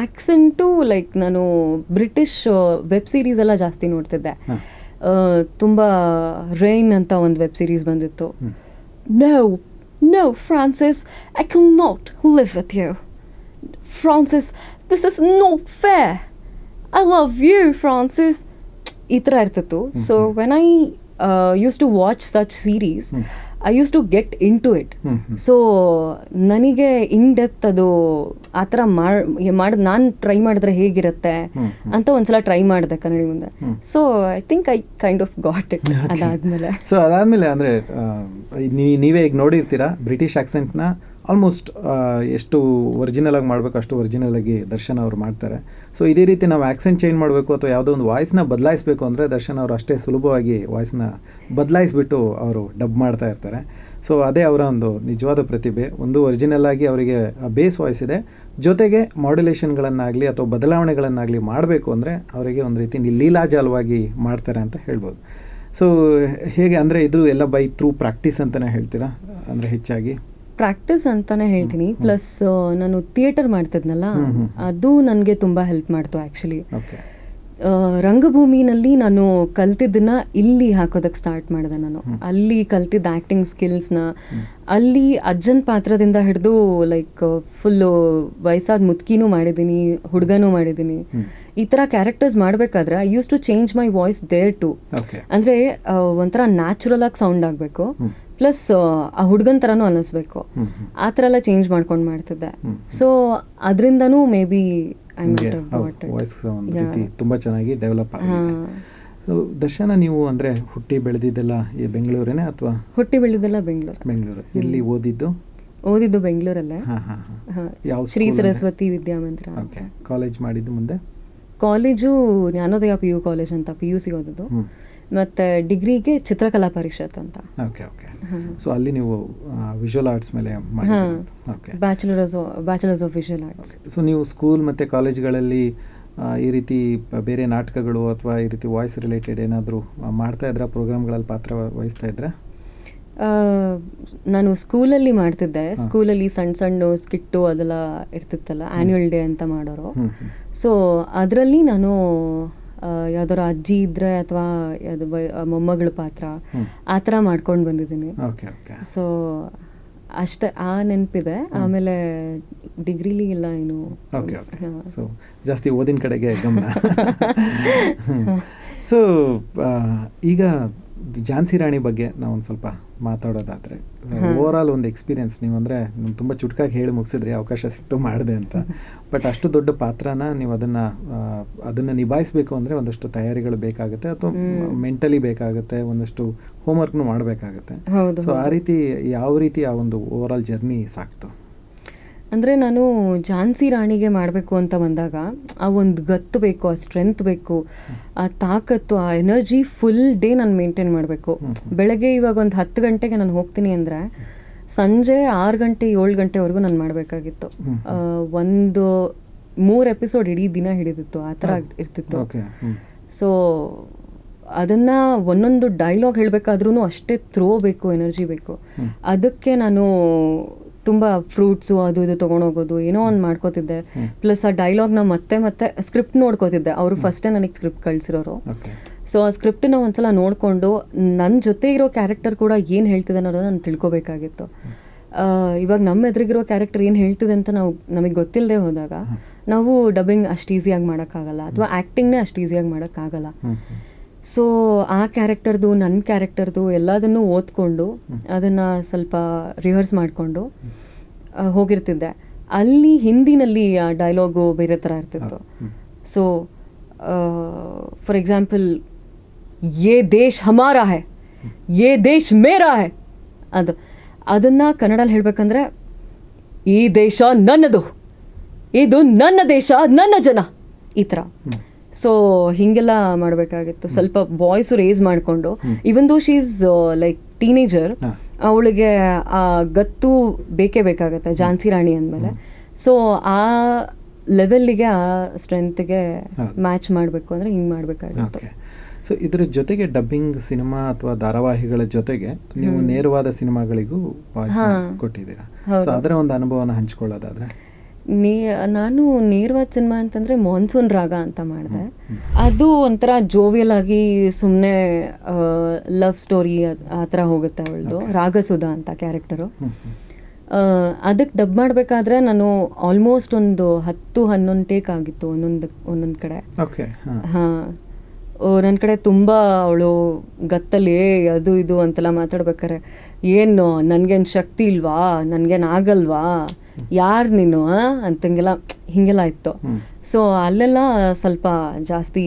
accent like ನಾನು ಬ್ರಿಟಿಷ್ ವೆಬ್ ಸೀರೀಸ್ ಎಲ್ಲ ಜಾಸ್ತಿ ನೋಡ್ತಿದ್ದೆ. ತುಂಬ ರೈನ್ ಅಂತ ಒಂದು ವೆಬ್ ಸೀರೀಸ್ ಬಂದಿತ್ತು. No no Francis I can not live with you Francis this is not fair I love you Francis ಈ ಥರ ಇರ್ತಿತ್ತು. So when I use to watch such series I use to get
into it.
So ನನಗೆ in depth ಅದು ಆ ಥರ ಮಾಡಿ ನಾನು try ಮಾಡಿದ್ರೆ ಹೇಗಿರುತ್ತೆ ಅಂತ ಒಂದ್ಸಲ ಟ್ರೈ ಮಾಡಿದೆ ಕನ್ನಡಿ ಮುಂದೆ. So I think I kind of got it ಅದಾದ್ಮೇಲೆ.
ಸೊ ಅದಾದ್ಮೇಲೆ ಅಂದರೆ ನೀವೇ ಈಗ ನೋಡಿರ್ತೀರಾ ಬ್ರಿಟಿಷ್ ಆಕ್ಸೆಂಟ್ನ ಆಲ್ಮೋಸ್ಟ್ ಎಷ್ಟು ಒರಿಜಿನಲ್ ಆಗಿ ಮಾಡಬೇಕು, ಅಷ್ಟು ಒರಿಜಿನಲ್ ಆಗಿ ದರ್ಶನ್ ಅವರು ಮಾಡ್ತಾರೆ. ಸೊ ಇದೇ ರೀತಿ ನಾವು ಆಕ್ಸೆಂಟ್ ಚೇಂಜ್ ಮಾಡಬೇಕು ಅಥವಾ ಯಾವುದೋ ಒಂದು ವಾಯ್ಸ್ನ ಬದಲಾಯಿಸಬೇಕು ಅಂದರೆ ದರ್ಶನ್ ಅವರು ಅಷ್ಟೇ ಸುಲಭವಾಗಿ ವಾಯ್ಸ್ನ ಬದಲಾಯಿಸ್ಬಿಟ್ಟು ಅವರು ಡಬ್ ಮಾಡ್ತಾ ಇರ್ತಾರೆ. ಸೊ ಅದೇ ಅವರ ಒಂದು ನಿಜವಾದ ಪ್ರತಿಭೆ. ಒಂದು ಒರಿಜಿನಲ್ ಆಗಿ ಅವರಿಗೆ ಬೇಸ್ ವಾಯ್ಸ್ ಇದೆ. ಜೊತೆಗೆ ಮಾಡ್ಯುಲೇಷನ್ಗಳನ್ನಾಗಲಿ ಅಥವಾ ಬದಲಾವಣೆಗಳನ್ನಾಗಲಿ ಮಾಡಬೇಕು ಅಂದರೆ ಅವರಿಗೆ ಒಂದು ರೀತಿ ಲೀಲಾಜಾಲವಾಗಿ ಮಾಡ್ತಾರೆ ಅಂತ ಹೇಳ್ಬೋದು. ಸೊ ಹೇಗೆ ಅಂದರೆ ಇದು ಎಲ್ಲ ಬೈ ಥ್ರೂ ಪ್ರಾಕ್ಟೀಸ್ ಅಂತಲೇ ಹೇಳ್ತೀರಾ? ಅಂದರೆ ಹೆಚ್ಚಾಗಿ.
ಪ್ರಾಕ್ಟೀಸ್ ಅಂತಾನೆ ಹೇಳ್ತೀನಿ. ಪ್ಲಸ್ ನಾನು ಥಿಯೇಟರ್ ಮಾಡ್ತಿದ್ನಲ್ಲ ಅದು ನನಗೆ ತುಂಬ ಹೆಲ್ಪ್ ಮಾಡ್ತು ಆ್ಯಕ್ಚುಲಿ ರಂಗಭೂಮಿನಲ್ಲಿ ನಾನು ಕಲ್ತಿದ್ದನ್ನ ಇಲ್ಲಿ ಹಾಕೋದಕ್ಕೆ ಸ್ಟಾರ್ಟ್ ಮಾಡಿದೆ ನಾನು. ಅಲ್ಲಿ ಕಲ್ತಿದ್ದ ಆ್ಯಕ್ಟಿಂಗ್ ಸ್ಕಿಲ್ಸ್ನ ಅಲ್ಲಿ ಅಜ್ಜನ್ ಪಾತ್ರದಿಂದ ಹಿಡಿದು ಲೈಕ್ ಫುಲ್ಲು ವಯಸ್ಸಾದ ಮುದ್ಕಿನೂ ಮಾಡಿದ್ದೀನಿ ಹುಡುಗನೂ ಮಾಡಿದ್ದೀನಿ. ಈ ಥರ ಕ್ಯಾರೆಕ್ಟರ್ಸ್ ಮಾಡಬೇಕಾದ್ರೆ I use to change my voice there to ಅಂದರೆ ಒಂಥರ ನ್ಯಾಚುರಲ್ ಆಗಿ ಸೌಂಡ್ ಆಗಬೇಕು. ಪ್ಲಸ್ ಆ ಹುಡುಗನ ಥರನೂ ಅನ್ನಿಸ್ಬೇಕು. ಆ ಥರ ಎಲ್ಲ ಚೇಂಜ್ ಮಾಡ್ಕೊಂಡು ಮಾಡ್ತಿದ್ದೆ. ಸೊ ಅದರಿಂದನೂ ಮೇ ಬಿ ಐ
ವಾಯ್ಸ್ ಒಂದು ರೀತಿ ತುಂಬ ಚೆನ್ನಾಗಿ ಡೆವಲಪ್ ಆಗಿದೆ. ದರ್ಶನ ನೀವು ಅಂದ್ರೆ ಹುಟ್ಟಿ ಬೆಳೆದಿದ್ದೆಲ್ಲ ಬೆಂಗಳೂರೇನೆ ಅಥವಾ
ಹುಟ್ಟಿ ಬೆಳೆದಿದ್ದೆಲ್ಲ ಬೆಂಗಳೂರು.
ಬೆಂಗಳೂರು? ಎಲ್ಲಿ ಓದಿದ್ದು?
ಓದಿದ್ದು ಬೆಂಗಳೂರಲ್ಲೇ.
ಯಾವ
ಶ್ರೀ ಸರಸ್ವತಿ ವಿದ್ಯಾಮಂದಿರ
ಓಕೆ. ಕಾಲೇಜ್ ಮಾಡಿದ್ದು ಮುಂದೆ?
College Jnanodaya P U college ಅಂತ ಪಿ ಯು ಸಿ ಓದಿದ್ದು. ಮತ್ತು ಡಿಗ್ರಿಗೆ ಚಿತ್ರಕಲಾ ಪರಿಷತ್ ಅಂತ.
ಓಕೆ ಓಕೆ ಸೊ ಅಲ್ಲಿ ನೀವು ವಿಜುವಲ್ ಆರ್ಟ್ಸ್ ಮೇಲೆ okay
bachelors bachelors of visual arts
so ನೀವು ಸ್ಕೂಲ್ ಮತ್ತು ಕಾಲೇಜ್ಗಳಲ್ಲಿ ಈ ರೀತಿ ಬೇರೆ ನಾಟಕಗಳು ಅಥವಾ ಈ ರೀತಿ ವಾಯ್ಸ್ ರಿಲೇಟೆಡ್ ಏನಾದರೂ ಮಾಡ್ತಾ ಇದ್ರ ಪ್ರೋಗ್ರಾಮ್ಗಳಲ್ಲಿ ಪಾತ್ರ ವಹಿಸ್ತಾ ಇದ್ರಾ?
ನಾನು ಸ್ಕೂಲಲ್ಲಿ ಮಾಡ್ತಿದ್ದೆ. ಸ್ಕೂಲಲ್ಲಿ ಸಣ್ಣ ಸಣ್ಣ ಸ್ಕಿಟ್ಟು ಅದೆಲ್ಲ ಇರ್ತಿತ್ತಲ್ಲ ಆ್ಯನ್ಯುವಲ್ ಡೇ ಅಂತ ಮಾಡೋರು. ಸೊ ಅದರಲ್ಲಿ ನಾನು ಆ, ಯಾವ್ದಾದ್ರು ಅಜ್ಜಿ ಇದ್ದರೆ ಅಥವಾ ಮೊಮ್ಮಗಳ ಪಾತ್ರ ಆ ಥರ ಮಾಡ್ಕೊಂಡು ಬಂದಿದ್ದೀನಿ.
Okay okay.
ಸೊ ಅಷ್ಟೇ ಆ ನೆನಪಿದೆ. ಆಮೇಲೆ ಡಿಗ್ರಿಲಿ ಇಲ್ಲ ಏನು.
Okay okay. ಸೊ ಜಾಸ್ತಿ ಓದಿನ ಕಡೆಗೆ ಗಮನ. *laughs* ಸೊ ಈಗ ಝಾನ್ಸಿ ರಾಣಿ ಬಗ್ಗೆ ನಾವು ಒಂದು ಸ್ವಲ್ಪ ಮಾತಾಡೋದಾದರೆ ಓವರ್ ಆಲ್ ಒಂದು ಎಕ್ಸ್ಪೀರಿಯನ್ಸ್ ನೀವು ಅಂದರೆ ನೀವು ತುಂಬ ಚುಟ್ಕಾಗಿ ಹೇಳಿ ಮುಗಿಸಿದ್ರಿ ಅವಕಾಶ ಸಿಕ್ತು ಮಾಡಿದೆ ಅಂತ. ಬಟ್ ಅಷ್ಟು ದೊಡ್ಡ ಪಾತ್ರನ ನೀವು ಅದನ್ನು ಅದನ್ನು ನಿಭಾಯಿಸಬೇಕು ಅಂದರೆ ಒಂದಷ್ಟು ತಯಾರಿಗಳು ಬೇಕಾಗುತ್ತೆ ಅಥವಾ ಮೆಂಟಲಿ ಬೇಕಾಗುತ್ತೆ ಒಂದಷ್ಟು ಹೋಮ್ವರ್ಕ್ನು ಮಾಡಬೇಕಾಗುತ್ತೆ. ಸೊ ಆ ರೀತಿ ಯಾವ ರೀತಿ ಆ ಒಂದು ಓವರ್ ಆಲ್ ಜರ್ನಿ ಸಾಕ್ತು?
ಅಂದರೆ ನಾನು ಝಾನ್ಸಿ ರಾಣಿಗೆ ಮಾಡಬೇಕು ಅಂತ ಬಂದಾಗ ಆ ಒಂದು ಗತ್ತು ಬೇಕು ಆ ಸ್ಟ್ರೆಂತ್ ಬೇಕು ಆ ತಾಕತ್ತು ಆ ಎನರ್ಜಿ ಫುಲ್ ಡೇ ನಾನು ಮೇಂಟೈನ್ ಮಾಡಬೇಕು. ಬೆಳಗ್ಗೆ ಇವಾಗ ಒಂದು ಹತ್ತು ಗಂಟೆಗೆ ನಾನು ಹೋಗ್ತೀನಿ ಅಂದರೆ ಸಂಜೆ ಆರು ಗಂಟೆ ಏಳು ಗಂಟೆವರೆಗೂ ನಾನು ಮಾಡಬೇಕಾಗಿತ್ತು. ಒಂದು ಮೂರು ಎಪಿಸೋಡ್ ಇಡೀ ದಿನ ಹಿಡಿದಿತ್ತು ಆ ಥರ ಇರ್ತಿತ್ತು. ಸೊ ಅದನ್ನು ಒಂದೊಂದು ಡೈಲಾಗ್ ಹೇಳಬೇಕಾದ್ರೂ ಅಷ್ಟೇ ಥ್ರೋ ಬೇಕು ಎನರ್ಜಿ ಬೇಕು. ಅದಕ್ಕೆ ನಾನು ತುಂಬ ಫ್ರೂಟ್ಸು ಅದು ಇದು ತೊಗೊಂಡೋಗೋದು ಏನೋ ಒಂದು ಮಾಡ್ಕೋತಿದ್ದೆ. ಪ್ಲಸ್ ಆ ಡೈಲಾಗ್ನ ಮತ್ತೆ ಮತ್ತೆ ಸ್ಕ್ರಿಪ್ಟ್ ನೋಡ್ಕೋತಿದ್ದೆ. ಅವರು ಫಸ್ಟೇ ನನಗೆ ಸ್ಕ್ರಿಪ್ಟ್ ಕಳಿಸಿರೋರು. ಸೊ ಆ ಸ್ಕ್ರಿಪ್ಟನ್ನ ಒಂದ್ಸಲ ನೋಡಿಕೊಂಡು ನನ್ನ ಜೊತೆ ಇರೋ ಕ್ಯಾರೆಕ್ಟರ್ ಕೂಡ ಏನು ಹೇಳ್ತಿದೆ ಅನ್ನೋದನ್ನ ನಾನು ತಿಳ್ಕೊಬೇಕಾಗಿತ್ತು. ಇವಾಗ ನಮ್ಮ ಎದುರಿಗಿರೋ ಕ್ಯಾರೆಕ್ಟರ್ ಏನು ಹೇಳ್ತಿದೆ ಅಂತ ನಾವು ನಮಗೆ ಗೊತ್ತಿಲ್ಲದೆ ಹೋದಾಗ ನಾವು ಡಬ್ಬಿಂಗ್ ಅಷ್ಟು ಈಸಿಯಾಗಿ ಮಾಡೋಕ್ಕಾಗಲ್ಲ ಅಥವಾ ಆ್ಯಕ್ಟಿಂಗ್ನೇ ಅಷ್ಟು ಈಸಿಯಾಗಿ ಮಾಡೋಕ್ಕಾಗಲ್ಲ. ಸೊ ಆ ಕ್ಯಾರೆಕ್ಟರ್ದು ನನ್ನ ಕ್ಯಾರೆಕ್ಟರ್ದು ಎಲ್ಲದನ್ನು ಓದ್ಕೊಂಡು ಅದನ್ನು ಸ್ವಲ್ಪ ರಿಹರ್ಸ್ ಮಾಡಿಕೊಂಡು ಹೋಗಿರ್ತಿದ್ದೆ. ಅಲ್ಲಿ ಹಿಂದಿನಲ್ಲಿ ಆ ಡೈಲಾಗು ಬೇರೆ ಥರ ಇರ್ತಿತ್ತು. ಸೊ ಫಾರ್ ಎಕ್ಸಾಂಪಲ್ ಯೇ ದೇಶ್ ಹಮಾರ ಹೈ ಯೇ ದೇಶ್ ಮೇರಾ ಹೈ ಅದು ಅದನ್ನು ಕನ್ನಡಲ್ಲಿ ಹೇಳಬೇಕಂದ್ರೆ ಈ ದೇಶ ನನ್ನದು ಇದು ನನ್ನ ದೇಶ ನನ್ನ ಜನ ಈ ಥರ ಸೊ ಹೀಗೆಲ್ಲ ಮಾಡಬೇಕಾಗಿತ್ತು. ಸ್ವಲ್ಪ ವಾಯ್ಸ್ ರೇಸ್ ಮಾಡಿಕೊಂಡು ಇವನ್ ದೋ ಶಿ ಈಸ್ ಲೈಕ್ ಟೀನೇಜರ್ ಅವಳಿಗೆ ಆ ಗತ್ತು ಬೇಕೇ ಬೇಕಾಗತ್ತೆ ಝಾನ್ಸಿ ರಾಣಿ ಅಂದಮೇಲೆ. ಸೊ ಆ ಲೆವೆಲ್ಲಿಗೆ ಆ ಸ್ಟ್ರೆಂತ್ಗೆ. ಮ್ಯಾಚ್ ಮಾಡಬೇಕು ಅಂದರೆ ಹಿಂಗೆ ಮಾಡಬೇಕಾಗಿತ್ತು.
ಸೊ ಇದರ ಜೊತೆಗೆ ಡಬ್ಬಿಂಗ್ ಸಿನಿಮಾ ಅಥವಾ ಧಾರಾವಾಹಿಗಳ ಜೊತೆಗೆ ನೀವು ನೇರವಾದ ಸಿನಿಮಾಗಳಿಗೂ ವಾಯ್ಸ್ ಕೊಟ್ಟಿದ್ದೀರಾ. ಸೊ ಅದರ ಒಂದು ಅನುಭವನ ಹಂಚ್ಕೊಳ್ಳೋದಾದ್ರೆ?
ನೇ ನಾನು ನೇರವಾದ ಸಿನಿಮಾ ಅಂತಂದರೆ ಮಾನ್ಸೂನ್ ರಾಗ ಅಂತ ಮಾಡಿದೆ. ಅದು ಒಂಥರ ಜೋವಿಯಲ್ ಆಗಿ ಸುಮ್ಮನೆ ಲವ್ ಸ್ಟೋರಿ ಆ ಥರ ಹೋಗುತ್ತೆ ಅವಳದು. ರಾಗಸುಧಾ ಅಂತ ಕ್ಯಾರೆಕ್ಟರು ಅದಕ್ಕೆ ಡಬ್ ಮಾಡಬೇಕಾದ್ರೆ ನಾನು ಆಲ್ಮೋಸ್ಟ್ ಒಂದು ಹತ್ತು ಹನ್ನೊಂದು ಟೇಕ್ ಆಗಿತ್ತು ಒಂದೊಂದು ಒಂದೊಂದು ಕಡೆ.
ಹಾಂ.
ನನ್ನ ಕಡೆ ತುಂಬ ಅವಳು ಗತ್ತಲ್ಲಿ ಅದು ಇದು ಅಂತೆಲ್ಲ ಮಾತಾಡ್ಬೇಕಾರೆ ಏನು ನನಗೇನು ಶಕ್ತಿ ಇಲ್ವಾ? ನನಗೇನು ಆಗಲ್ವಾ? ಯಾರು ನೀನು? ಅಂತಂಗೆಲ್ಲ ಹೀಗೆಲ್ಲ ಇತ್ತು. ಸೊ ಅಲ್ಲೆಲ್ಲ ಸ್ವಲ್ಪ ಜಾಸ್ತಿ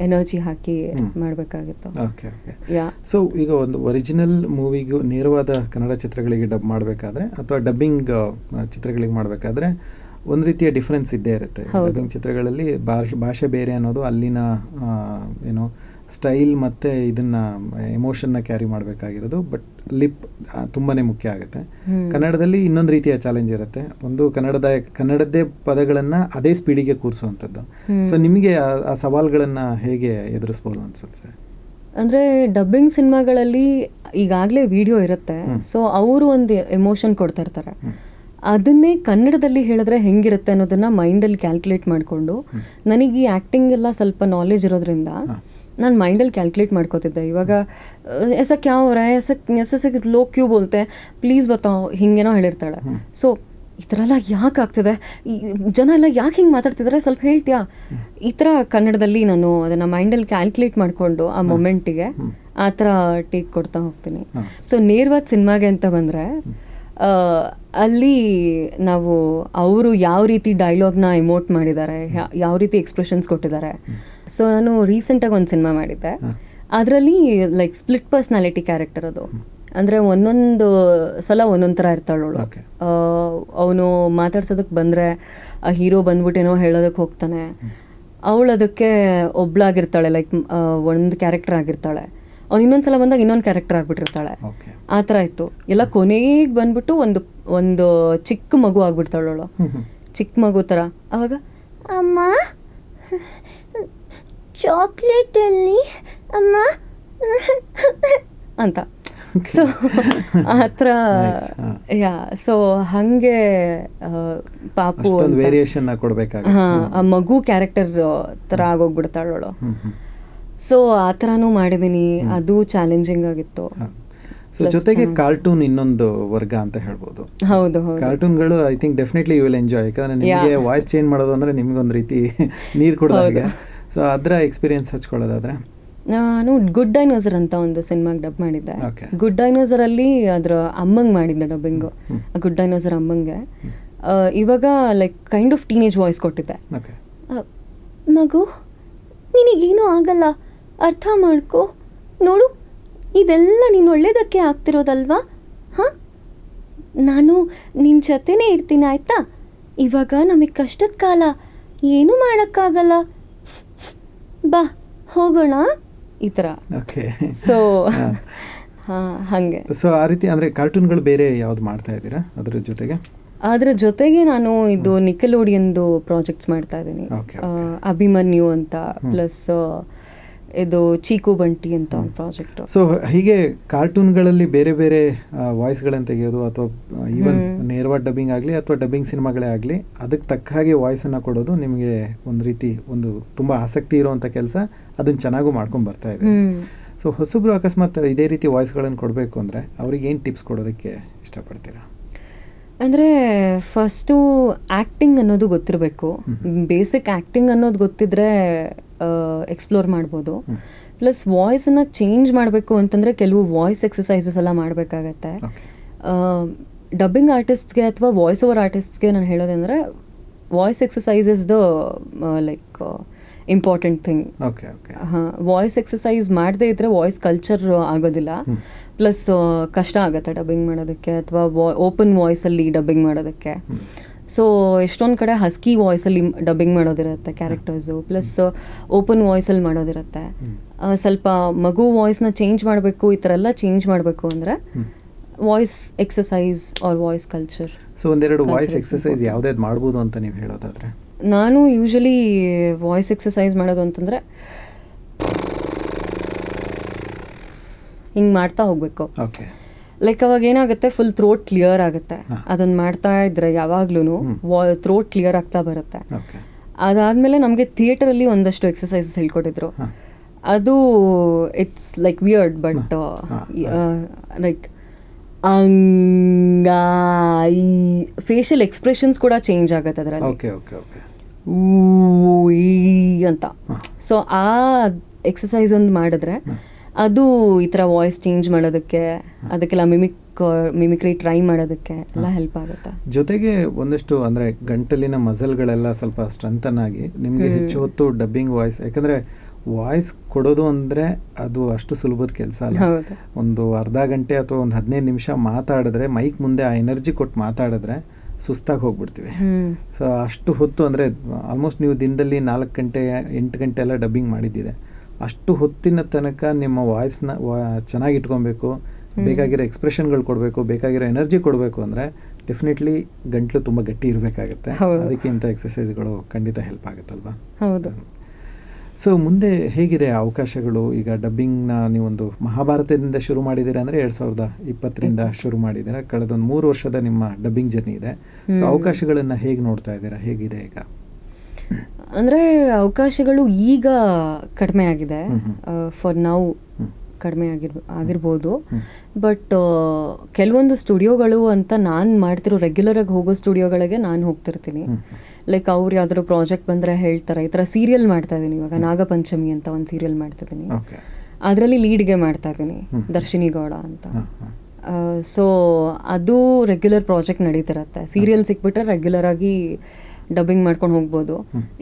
ಎನರ್ಜಿ ಹಾಕಿ ಮಾಡಬೇಕಾಗಿತ್ತು.
Okay okay
yeah.
ಸೊ ಈಗ ಒಂದು ಒರಿಜಿನಲ್ ಮೂವಿಗೂ ನೇರವಾದ ಕನ್ನಡ ಚಿತ್ರಗಳಿಗೆ ಡಬ್ ಮಾಡಬೇಕಾದ್ರೆ ಅಥವಾ ಡಬ್ಬಿಂಗ್ ಚಿತ್ರಗಳಿಗೆ ಮಾಡಬೇಕಾದ್ರೆ ಒಂದು ರೀತಿಯ ಡಿಫ್ರೆನ್ಸ್ ಇದ್ದೇ ಇರುತ್ತೆ. ಡಬ್ಬಿಂಗ್ ಚಿತ್ರಗಳಲ್ಲಿ ಭಾಷೆ ಭಾಷೆ ಬೇರೆ ಅನ್ನೋದು ಅಲ್ಲಿನ ಏನೋ ಸ್ಟೈಲ್ ಮತ್ತು ಇದನ್ನು ಎಮೋಷನ್ನ ಕ್ಯಾರಿ ಮಾಡಬೇಕಾಗಿರೋದು. ಬಟ್ ಲಿಪ್ ತುಂಬಾ ಮುಖ್ಯ ಆಗುತ್ತೆ. ಕನ್ನಡದಲ್ಲಿ ಇನ್ನೊಂದು ರೀತಿಯ ಚಾಲೆಂಜ್ ಇರುತ್ತೆ. ಒಂದು ಕನ್ನಡದ ಕನ್ನಡದ್ದೇ ಪದಗಳನ್ನು ಅದೇ ಸ್ಪೀಡಿಗೆ ಕೂರಿಸುವಂಥದ್ದು. ಸೊ ನಿಮಗೆ ಆ- ಸವಾಲ್ಗಳನ್ನ ಸವಾಲುಗಳನ್ನು ಹೇಗೆ ಎದುರಿಸ್ಬೋದು ಅನ್ಸುತ್ತೆ?
ಅಂದರೆ ಡಬ್ಬಿಂಗ್ ಸಿನಿಮಾಗಳಲ್ಲಿ ಈಗಾಗಲೇ ವಿಡಿಯೋ ಇರುತ್ತೆ. ಸೊ ಅವರು ಒಂದು ಎಮೋಷನ್ ಕೊಡ್ತಾ ಇರ್ತಾರೆ. ಅದನ್ನೇ ಕನ್ನಡದಲ್ಲಿ ಹೇಳಿದ್ರೆ ಹೆಂಗಿರುತ್ತೆ ಅನ್ನೋದನ್ನ ಮೈಂಡಲ್ಲಿ ಕ್ಯಾಲ್ಕುಲೇಟ್ ಮಾಡಿಕೊಂಡು ನನಗೆ ಈ ಆ್ಯಕ್ಟಿಂಗ್ ಎಲ್ಲ ಸ್ವಲ್ಪ ನಾಲೆಜ್ ಇರೋದ್ರಿಂದ ನಾನು ಮೈಂಡಲ್ಲಿ ಕ್ಯಾಲ್ಕುಲೇಟ್ ಮಾಡ್ಕೋತಿದ್ದೆ. ಇವಾಗ ಎಸ ಕ್ಯಾ ಎಸ್ ಎಸ್ ಎಸ್ ಲೋ ಕ್ಯೂ ಬೋಲ್ತೆ. ಪ್ಲೀಸ್ ಬತ್ತಾವ್ ಹಿಂಗೇನೋ ಹೇಳಿರ್ತಾಳೆ. ಸೊ ಈ ಥರ ಎಲ್ಲ ಯಾಕೆ ಆಗ್ತಿದೆ? ಈ ಜನ ಎಲ್ಲ ಯಾಕೆ ಹಿಂಗೆ ಮಾತಾಡ್ತಿದ್ದಾರೆ ಸ್ವಲ್ಪ ಹೇಳ್ತೀಯಾ? ಈ ಥರ ಕನ್ನಡದಲ್ಲಿ ನಾನು ಅದನ್ನು ಮೈಂಡಲ್ಲಿ ಕ್ಯಾಲ್ಕುಲೇಟ್ ಮಾಡಿಕೊಂಡು ಆ ಮೊಮೆಂಟಿಗೆ ಆ ಥರ ಟೇಕ್ ಕೊಡ್ತಾ ಹೋಗ್ತೀನಿ. ಸೊ ನೇರವಾದ ಸಿನಿಮಾಗೆ ಅಂತ ಬಂದರೆ ಅಲ್ಲಿ ನಾವು ಅವರು ಯಾವ ರೀತಿ ಡೈಲಾಗ್ನ ಇಮೋಟ್ ಮಾಡಿದ್ದಾರೆ ಯಾವ ರೀತಿ ಎಕ್ಸ್ಪ್ರೆಷನ್ಸ್ ಕೊಟ್ಟಿದ್ದಾರೆ ಸೊ ನಾನು ರೀಸೆಂಟಾಗಿ ಒಂದು ಸಿನಿಮಾ ಮಾಡಿದ್ದೆ. ಅದರಲ್ಲಿ ಲೈಕ್ ಸ್ಪ್ಲಿಟ್ ಪರ್ಸ್ನಾಲಿಟಿ ಕ್ಯಾರೆಕ್ಟರ್ ಅದು. ಅಂದರೆ ಒಂದೊಂದು ಸಲ ಒಂದೊಂದು ಥರ ಇರ್ತಾಳವಳು
ಆ
ಅವನು ಮಾತಾಡ್ಸೋದಕ್ಕೆ ಬಂದರೆ ಆ ಹೀರೋ ಬಂದ್ಬಿಟ್ಟೇನೋ ಹೇಳೋದಕ್ಕೆ ಹೋಗ್ತಾನೆ. ಅವಳು ಅದಕ್ಕೆ ಒಬ್ಳಾಗಿರ್ತಾಳೆ ಲೈಕ್ ಒಂದು ಕ್ಯಾರೆಕ್ಟರ್ ಆಗಿರ್ತಾಳೆ. ಅವ್ನು ಇನ್ನೊಂದ್ಸಲ ಬಂದಾಗ ಇನ್ನೊಂದು ಕ್ಯಾರೆಕ್ಟರ್ ಆಗಿಬಿಟ್ಟಿರ್ತಾಳೆ. ಆ ಥರ ಇತ್ತು. ಎಲ್ಲ ಕೊನೆಗೆ ಬಂದ್ಬಿಟ್ಟು ಒಂದು ಒಂದು ಚಿಕ್ಕ ಮಗು ಆಗ್ಬಿಡ್ತಾಳವಳು ಚಿಕ್ಕ ಮಗು ಥರ ಅವಾಗ
ಅಮ್ಮ ಚಾಕ್ಲೇಟ್ ಅಲ್ಲಿ ಅಮ್ಮ. *laughs*
ಅಂತ. ಸೊ *laughs* ಆ ಥರ ಯಾ ಸೊ ಹಂಗೆ ಪಾಪು.
ವೇರಿಯೇಷನ್
ಆ ಮಗು ಕ್ಯಾರೆಕ್ಟರ್ ಥರ
ಆಗೋಗ್ಬಿಡ್ತಾಳು
ಸೊ ಆ ಥರನೂ ಮಾಡಿದ್ದೀನಿ ಅದು ಚಾಲೆಂಜಿಂಗ್ ಆಗಿತ್ತು.
ಸೊ ಜೊತೆಗೆ ಕಾರ್ಟೂನ್ ಇನ್ನೊಂದು ವರ್ಗ ಅಂತ ಹೇಳ್ಬೋದು.
ಹೌದು
ಕಾರ್ಟೂನ್ಗಳು I think definitely you will enjoy ಯಾಕಂದ್ರೆ ನಿಮಗೆ ವಾಯ್ಸ್ ಚೇಂಜ್ ಮಾಡೋದು ಅಂದ್ರೆ ನಿಮಗೊಂದು ಒಂದು ರೀತಿ *laughs* ನೀರು ಕೊಡೋದಾಗೆ. ಸೊ ಅದರ ಎಕ್ಸ್ಪೀರಿಯನ್ಸ್ ಹಚ್ಕೊಳ್ಳೋದಾದ್ರೆ?
ನಾನು ಗುಡ್ ಡೈನೋಸರ್ ಅಂತ ಒಂದು ಸಿನಿಮಾಗೆ ಡಬ್ ಮಾಡಿದ್ದೆ. ಗುಡ್ ಡೈನೋಸರ್ ಅಲ್ಲಿ ಅದ್ರ ಅಮ್ಮಂಗೆ ಮಾಡಿದ್ದೆ ಡಬ್ಬಿಂಗು ಗುಡ್ ಡೈನೋಸರ್ ಅಮ್ಮಂಗೆ. ಇವಾಗ like kind of teenage voice ಕೊಟ್ಟಿದ್ದೆ.
ಮಗು ನಿನಗೇನೂ ಆಗಲ್ಲ. ಅರ್ಥ ಮಾಡ್ಕೊ. ನೋಡು ಇದೆಲ್ಲ ನೀನು ಒಳ್ಳೇದಕ್ಕೆ ಆಗ್ತಿರೋದಲ್ವಾ? ಹಾಂ? ನಾನು ನಿನ್ನ ಜೊತೆನೇ ಇರ್ತೀನಿ ಆಯ್ತಾ? ಇವಾಗ ನಮಗೆ ಕಷ್ಟದ ಕಾಲ. ಏನೂ ಮಾಡೋಕ್ಕಾಗಲ್ಲ. ಬಾ ಹೋಗೋಣ.
ಈ ಥರ.
ಓಕೆ.
ಸೊ ಹಾಗೆ.
ಸೊ ಆ ರೀತಿ ಅಂದರೆ ಕಾರ್ಟೂನ್ಗಳು ಬೇರೆ ಯಾವ್ದು ಮಾಡ್ತಾ ಇದ್ದೀರಾ ಅದರ ಜೊತೆಗೆ?
ಅದರ ಜೊತೆಗೆ ನಾನು ಇದು ನಿಕಲೋಡಿಯನ್ದು ಪ್ರಾಜೆಕ್ಟ್ಸ್ ಮಾಡ್ತಾ ಇದ್ದೀನಿ. ಅಭಿಮನ್ಯು ಅಂತ ಪ್ಲಸ್ ಇದು ಚೀಕು ಬಂಟಿ ಅಂತ ಒಂದು ಪ್ರಾಜೆಕ್ಟ್.
ಸೊ ಹೀಗೆ ಕಾರ್ಟೂನ್ಗಳಲ್ಲಿ ಬೇರೆ ಬೇರೆ ವಾಯ್ಸ್ಗಳನ್ನು ತೆಗೆಯೋದು ಅಥವಾ ಈವನ್ ನೇರವಾದ ಡಬ್ಬಿಂಗ್ ಆಗಲಿ ಅಥವಾ ಡಬ್ಬಿಂಗ್ ಸಿನಿಮಾಗಳೇ ಆಗಲಿ ಅದಕ್ಕೆ ತಕ್ಕ ಹಾಗೆ ವಾಯ್ಸನ್ನು ಕೊಡೋದು ನಿಮಗೆ ಒಂದು ರೀತಿ ಒಂದು ತುಂಬ ಆಸಕ್ತಿ ಇರುವಂಥ ಕೆಲಸ. ಅದನ್ನು ಚೆನ್ನಾಗೂ ಮಾಡ್ಕೊಂಡು ಬರ್ತಾ ಇದೆ. ಸೊ ಹೊಸಬ್ರು ಅಕಸ್ಮಾತ್ ಇದೇ ರೀತಿ ವಾಯ್ಸ್ಗಳನ್ನು ಕೊಡಬೇಕು ಅಂದರೆ ಅವ್ರಿಗೆ ಏನು ಟಿಪ್ಸ್ ಕೊಡೋದಕ್ಕೆ ಇಷ್ಟಪಡ್ತೀರಾ?
ಅಂದರೆ ಫಸ್ಟು ಆ್ಯಕ್ಟಿಂಗ್ ಅನ್ನೋದು ಗೊತ್ತಿರಬೇಕು. ಬೇಸಿಕ್ ಆ್ಯಕ್ಟಿಂಗ್ ಅನ್ನೋದು ಗೊತ್ತಿದ್ರೆ ಎಕ್ಸ್ಪ್ಲೋರ್ ಮಾಡ್ಬೋದು. ಪ್ಲಸ್ ವಾಯ್ಸನ್ನು ಚೇಂಜ್ ಮಾಡಬೇಕು ಅಂತಂದರೆ ಕೆಲವು ವಾಯ್ಸ್ ಎಕ್ಸಸೈಸಸ್ ಎಲ್ಲ ಮಾಡಬೇಕಾಗತ್ತೆ. ಡಬ್ಬಿಂಗ್ ಆರ್ಟಿಸ್ಟ್ಗೆ ಅಥವಾ ವಾಯ್ಸ್ ಓವರ್ ಆರ್ಟಿಸ್ಟ್ಗೆ ನಾನು ಹೇಳೋದಂದರೆ voice exercise is the like important thing
okay okay
ಹಾಂ ವಾಯ್ಸ್ ಎಕ್ಸಸೈಸ್ ಮಾಡದೇ ಇದ್ದರೆ ವಾಯ್ಸ್ ಕಲ್ಚರ್ ಆಗೋದಿಲ್ಲ. ಪ್ಲಸ್ ಕಷ್ಟ ಆಗುತ್ತೆ ಡಬ್ಬಿಂಗ್ ಮಾಡೋದಕ್ಕೆ ಅಥವಾ ಓಪನ್ ವಾಯ್ಸಲ್ಲಿ ಡಬ್ಬಿಂಗ್ ಮಾಡೋದಕ್ಕೆ. ಸೊ ಎಷ್ಟೊಂದು ಕಡೆ ಹಸ್ಕಿ ವಾಯ್ಸಲ್ಲಿ ಡಬ್ಬಿಂಗ್ ಮಾಡೋದಿರುತ್ತೆ ಕ್ಯಾರೆಕ್ಟರ್ಸು ಪ್ಲಸ್ ಓಪನ್ ವಾಯ್ಸಲ್ಲಿ ಮಾಡೋದಿರುತ್ತೆ. ಸ್ವಲ್ಪ ಮಗು ವಾಯ್ಸ್ನ ಚೇಂಜ್ ಮಾಡಬೇಕು ಈ ಥರ ಎಲ್ಲ ಚೇಂಜ್ ಮಾಡಬೇಕು ಅಂದರೆ voice exercise or voice culture
so ಒಂದೆರಡು ವಾಯ್ಸ್ ಎಕ್ಸಸೈಸ್ ಯಾವ್ದಾದ್ರು ಮಾಡ್ಬೋದು ಅಂತ ನೀವು ಹೇಳೋದಾದ್ರೆ?
ನಾನು ಯೂಶಲಿ ವಾಯ್ಸ್ ಎಕ್ಸಸೈಸ್ ಮಾಡೋದು ಅಂತಂದರೆ ಹಿಂಗೆ ಮಾಡ್ತಾ ಹೋಗಬೇಕು. ಲೈಕ್ ಅವಾಗ ಏನಾಗುತ್ತೆ? ಫುಲ್ ಥ್ರೋಟ್ ಕ್ಲಿಯರ್ ಆಗುತ್ತೆ. ಅದನ್ನ ಮಾಡ್ತಾ ಇದ್ರೆ ಯಾವಾಗ್ಲೂ ಥ್ರೋಟ್ ಕ್ಲಿಯರ್ ಆಗ್ತಾ ಬರುತ್ತೆ. ಅದಾದ್ಮೇಲೆ ನಮಗೆ ಥಿಯೇಟರಲ್ಲಿ ಒಂದಷ್ಟು ಎಕ್ಸಸೈಸಸ್ ಹೇಳ್ಕೊಟ್ಟಿದ್ರು. ಅದು it's like weird but like ಅಂಗಾಯಿ facial expressions ಕೂಡ ಚೇಂಜ್ ಆಗುತ್ತೆ ಅದರಲ್ಲಿ. ಅಂತ. ಸೊ ಆ ಎಕ್ಸಸೈಸ್ ಒಂದು ಮಾಡಿದ್ರೆ ಅದು ಈ ಥರ ವಾಯ್ಸ್ ಚೇಂಜ್ ಮಾಡೋದಕ್ಕೆ ಅದಕ್ಕೆಲ್ಲ ಮಿಮಿಕ್ ಮಿಮಿಕ್ರಿ ಟ್ರೈ ಮಾಡೋದಕ್ಕೆ ಎಲ್ಲ ಹೆಲ್ಪ್ ಆಗುತ್ತೆ?
ಜೊತೆಗೆ ಒಂದಷ್ಟು ಅಂದರೆ ಗಂಟಲಿನ ಮಸಲ್ಗಳೆಲ್ಲ ಸ್ವಲ್ಪ ಸ್ಟ್ರೆಂಥನ್ ಆಗಿ ನಿಮಗೆ ಹೆಚ್ಚು ಹೊತ್ತು ಡಬ್ಬಿಂಗ್ ವಾಯ್ಸ್ ಯಾಕಂದರೆ ವಾಯ್ಸ್ ಕೊಡೋದು ಅಂದರೆ ಅದು ಅಷ್ಟು ಸುಲಭದ ಕೆಲಸ ಅಲ್ಲ. ಒಂದು ಅರ್ಧ ಗಂಟೆ ಅಥವಾ ಒಂದು ಹದಿನೈದು ನಿಮಿಷ ಮಾತಾಡಿದ್ರೆ ಮೈಕ್ ಮುಂದೆ ಆ ಎನರ್ಜಿ ಕೊಟ್ಟು ಮಾತಾಡಿದ್ರೆ ಸುಸ್ತಾಗಿ ಹೋಗ್ಬಿಡ್ತೀವಿ. ಸೊ ಅಷ್ಟು ಹೊತ್ತು ಅಂದರೆ ಆಲ್ಮೋಸ್ಟ್ ನೀವು ದಿನದಲ್ಲಿ ನಾಲ್ಕು ಗಂಟೆ ಎಂಟು ಗಂಟೆ ಎಲ್ಲ ಡಬ್ಬಿಂಗ್ ಮಾಡಿದ್ದಿದೆ ಅಷ್ಟು ಹೊತ್ತಿನ ತನಕ ನಿಮ್ಮ ವಾಯ್ಸ್ನ ಚೆನ್ನಾಗಿ ಇಟ್ಕೊಬೇಕು ಬೇಕಾಗಿರೋ ಎಕ್ಸ್ಪ್ರೆಷನ್ಗಳು ಕೊಡಬೇಕು ಬೇಕಾಗಿರೋ ಎನರ್ಜಿ ಕೊಡಬೇಕು ಅಂದರೆ ಡೆಫಿನೆಟ್ಲಿ ಗಂಟ್ಲು ತುಂಬ ಗಟ್ಟಿ ಇರಬೇಕಾಗುತ್ತೆ.
ಅದಕ್ಕಿಂತ
ಅದಕ್ಕೆ ಇಂಥ ಎಕ್ಸಸೈಸ್ಗಳು ಖಂಡಿತ ಹೆಲ್ಪ್ ಆಗುತ್ತಲ್ವಾ?
ಹೌದು.
ಸೊ ಮುಂದೆ ಹೇಗಿದೆ ಅವಕಾಶಗಳು? ಈಗ ಡಬ್ಬಿಂಗ್ನ ನೀವೊಂದು ಮಹಾಭಾರತದಿಂದ ಶುರು ಮಾಡಿದ್ದೀರಾ ಅಂದರೆ ಎರಡು ಸಾವಿರದ ಇಪ್ಪತ್ತರಿಂದ ಶುರು ಮಾಡಿದ್ದೀರಾ. ಕಳೆದ ಒಂದು ಮೂರು ವರ್ಷದ ನಿಮ್ಮ ಡಬ್ಬಿಂಗ್ ಜರ್ನಿ ಇದೆ. ಸೊ. ಅವಕಾಶಗಳನ್ನು ಹೇಗೆ ನೋಡ್ತಾ ಇದ್ದೀರಾ? ಹೇಗಿದೆ ಈಗ?
ಅಂದರೆ ಅವಕಾಶಗಳು ಈಗ ಕಡಿಮೆ ಆಗಿದೆ. For
now.
ಕಡಿಮೆ ಆಗಿರ್ ಆಗಿರ್ಬೋದು. ಬಟ್ ಕೆಲವೊಂದು ಸ್ಟುಡಿಯೋಗಳು ಅಂತ ನಾನು ಮಾಡ್ತಿರೋ ರೆಗ್ಯುಲರಾಗಿ ಹೋಗೋ ಸ್ಟುಡಿಯೋಗಳಿಗೆ ನಾನು ಹೋಗ್ತಿರ್ತೀನಿ. ಲೈಕ್ ಅವ್ರು ಯಾವ್ದಾದ್ರು ಪ್ರಾಜೆಕ್ಟ್ ಬಂದರೆ ಹೇಳ್ತಾರೆ ಈ ಥರ ಸೀರಿಯಲ್ ಮಾಡ್ತಾ ಇದ್ದೀನಿ ಇವಾಗ. ನಾಗಪಂಚಮಿ ಅಂತ ಒಂದು ಸೀರಿಯಲ್ ಮಾಡ್ತಾ
ಇದ್ದೀನಿ
ಅದರಲ್ಲಿ ಲೀಡ್ಗೆ ಮಾಡ್ತಾ ಇದ್ದೀನಿ ದರ್ಶಿನಿ ಗೌಡ ಅಂತ. ಸೊ ಅದು ರೆಗ್ಯುಲರ್ ಪ್ರಾಜೆಕ್ಟ್ ನಡೀತಿರತ್ತೆ. ಸೀರಿಯಲ್ ಸಿಕ್ಬಿಟ್ರೆ ರೆಗ್ಯುಲರ್ ಆಗಿ ಡಬ್ಬಿಂಗ್ ಮಾಡ್ಕೊಂಡು ಹೋಗ್ಬೋದು.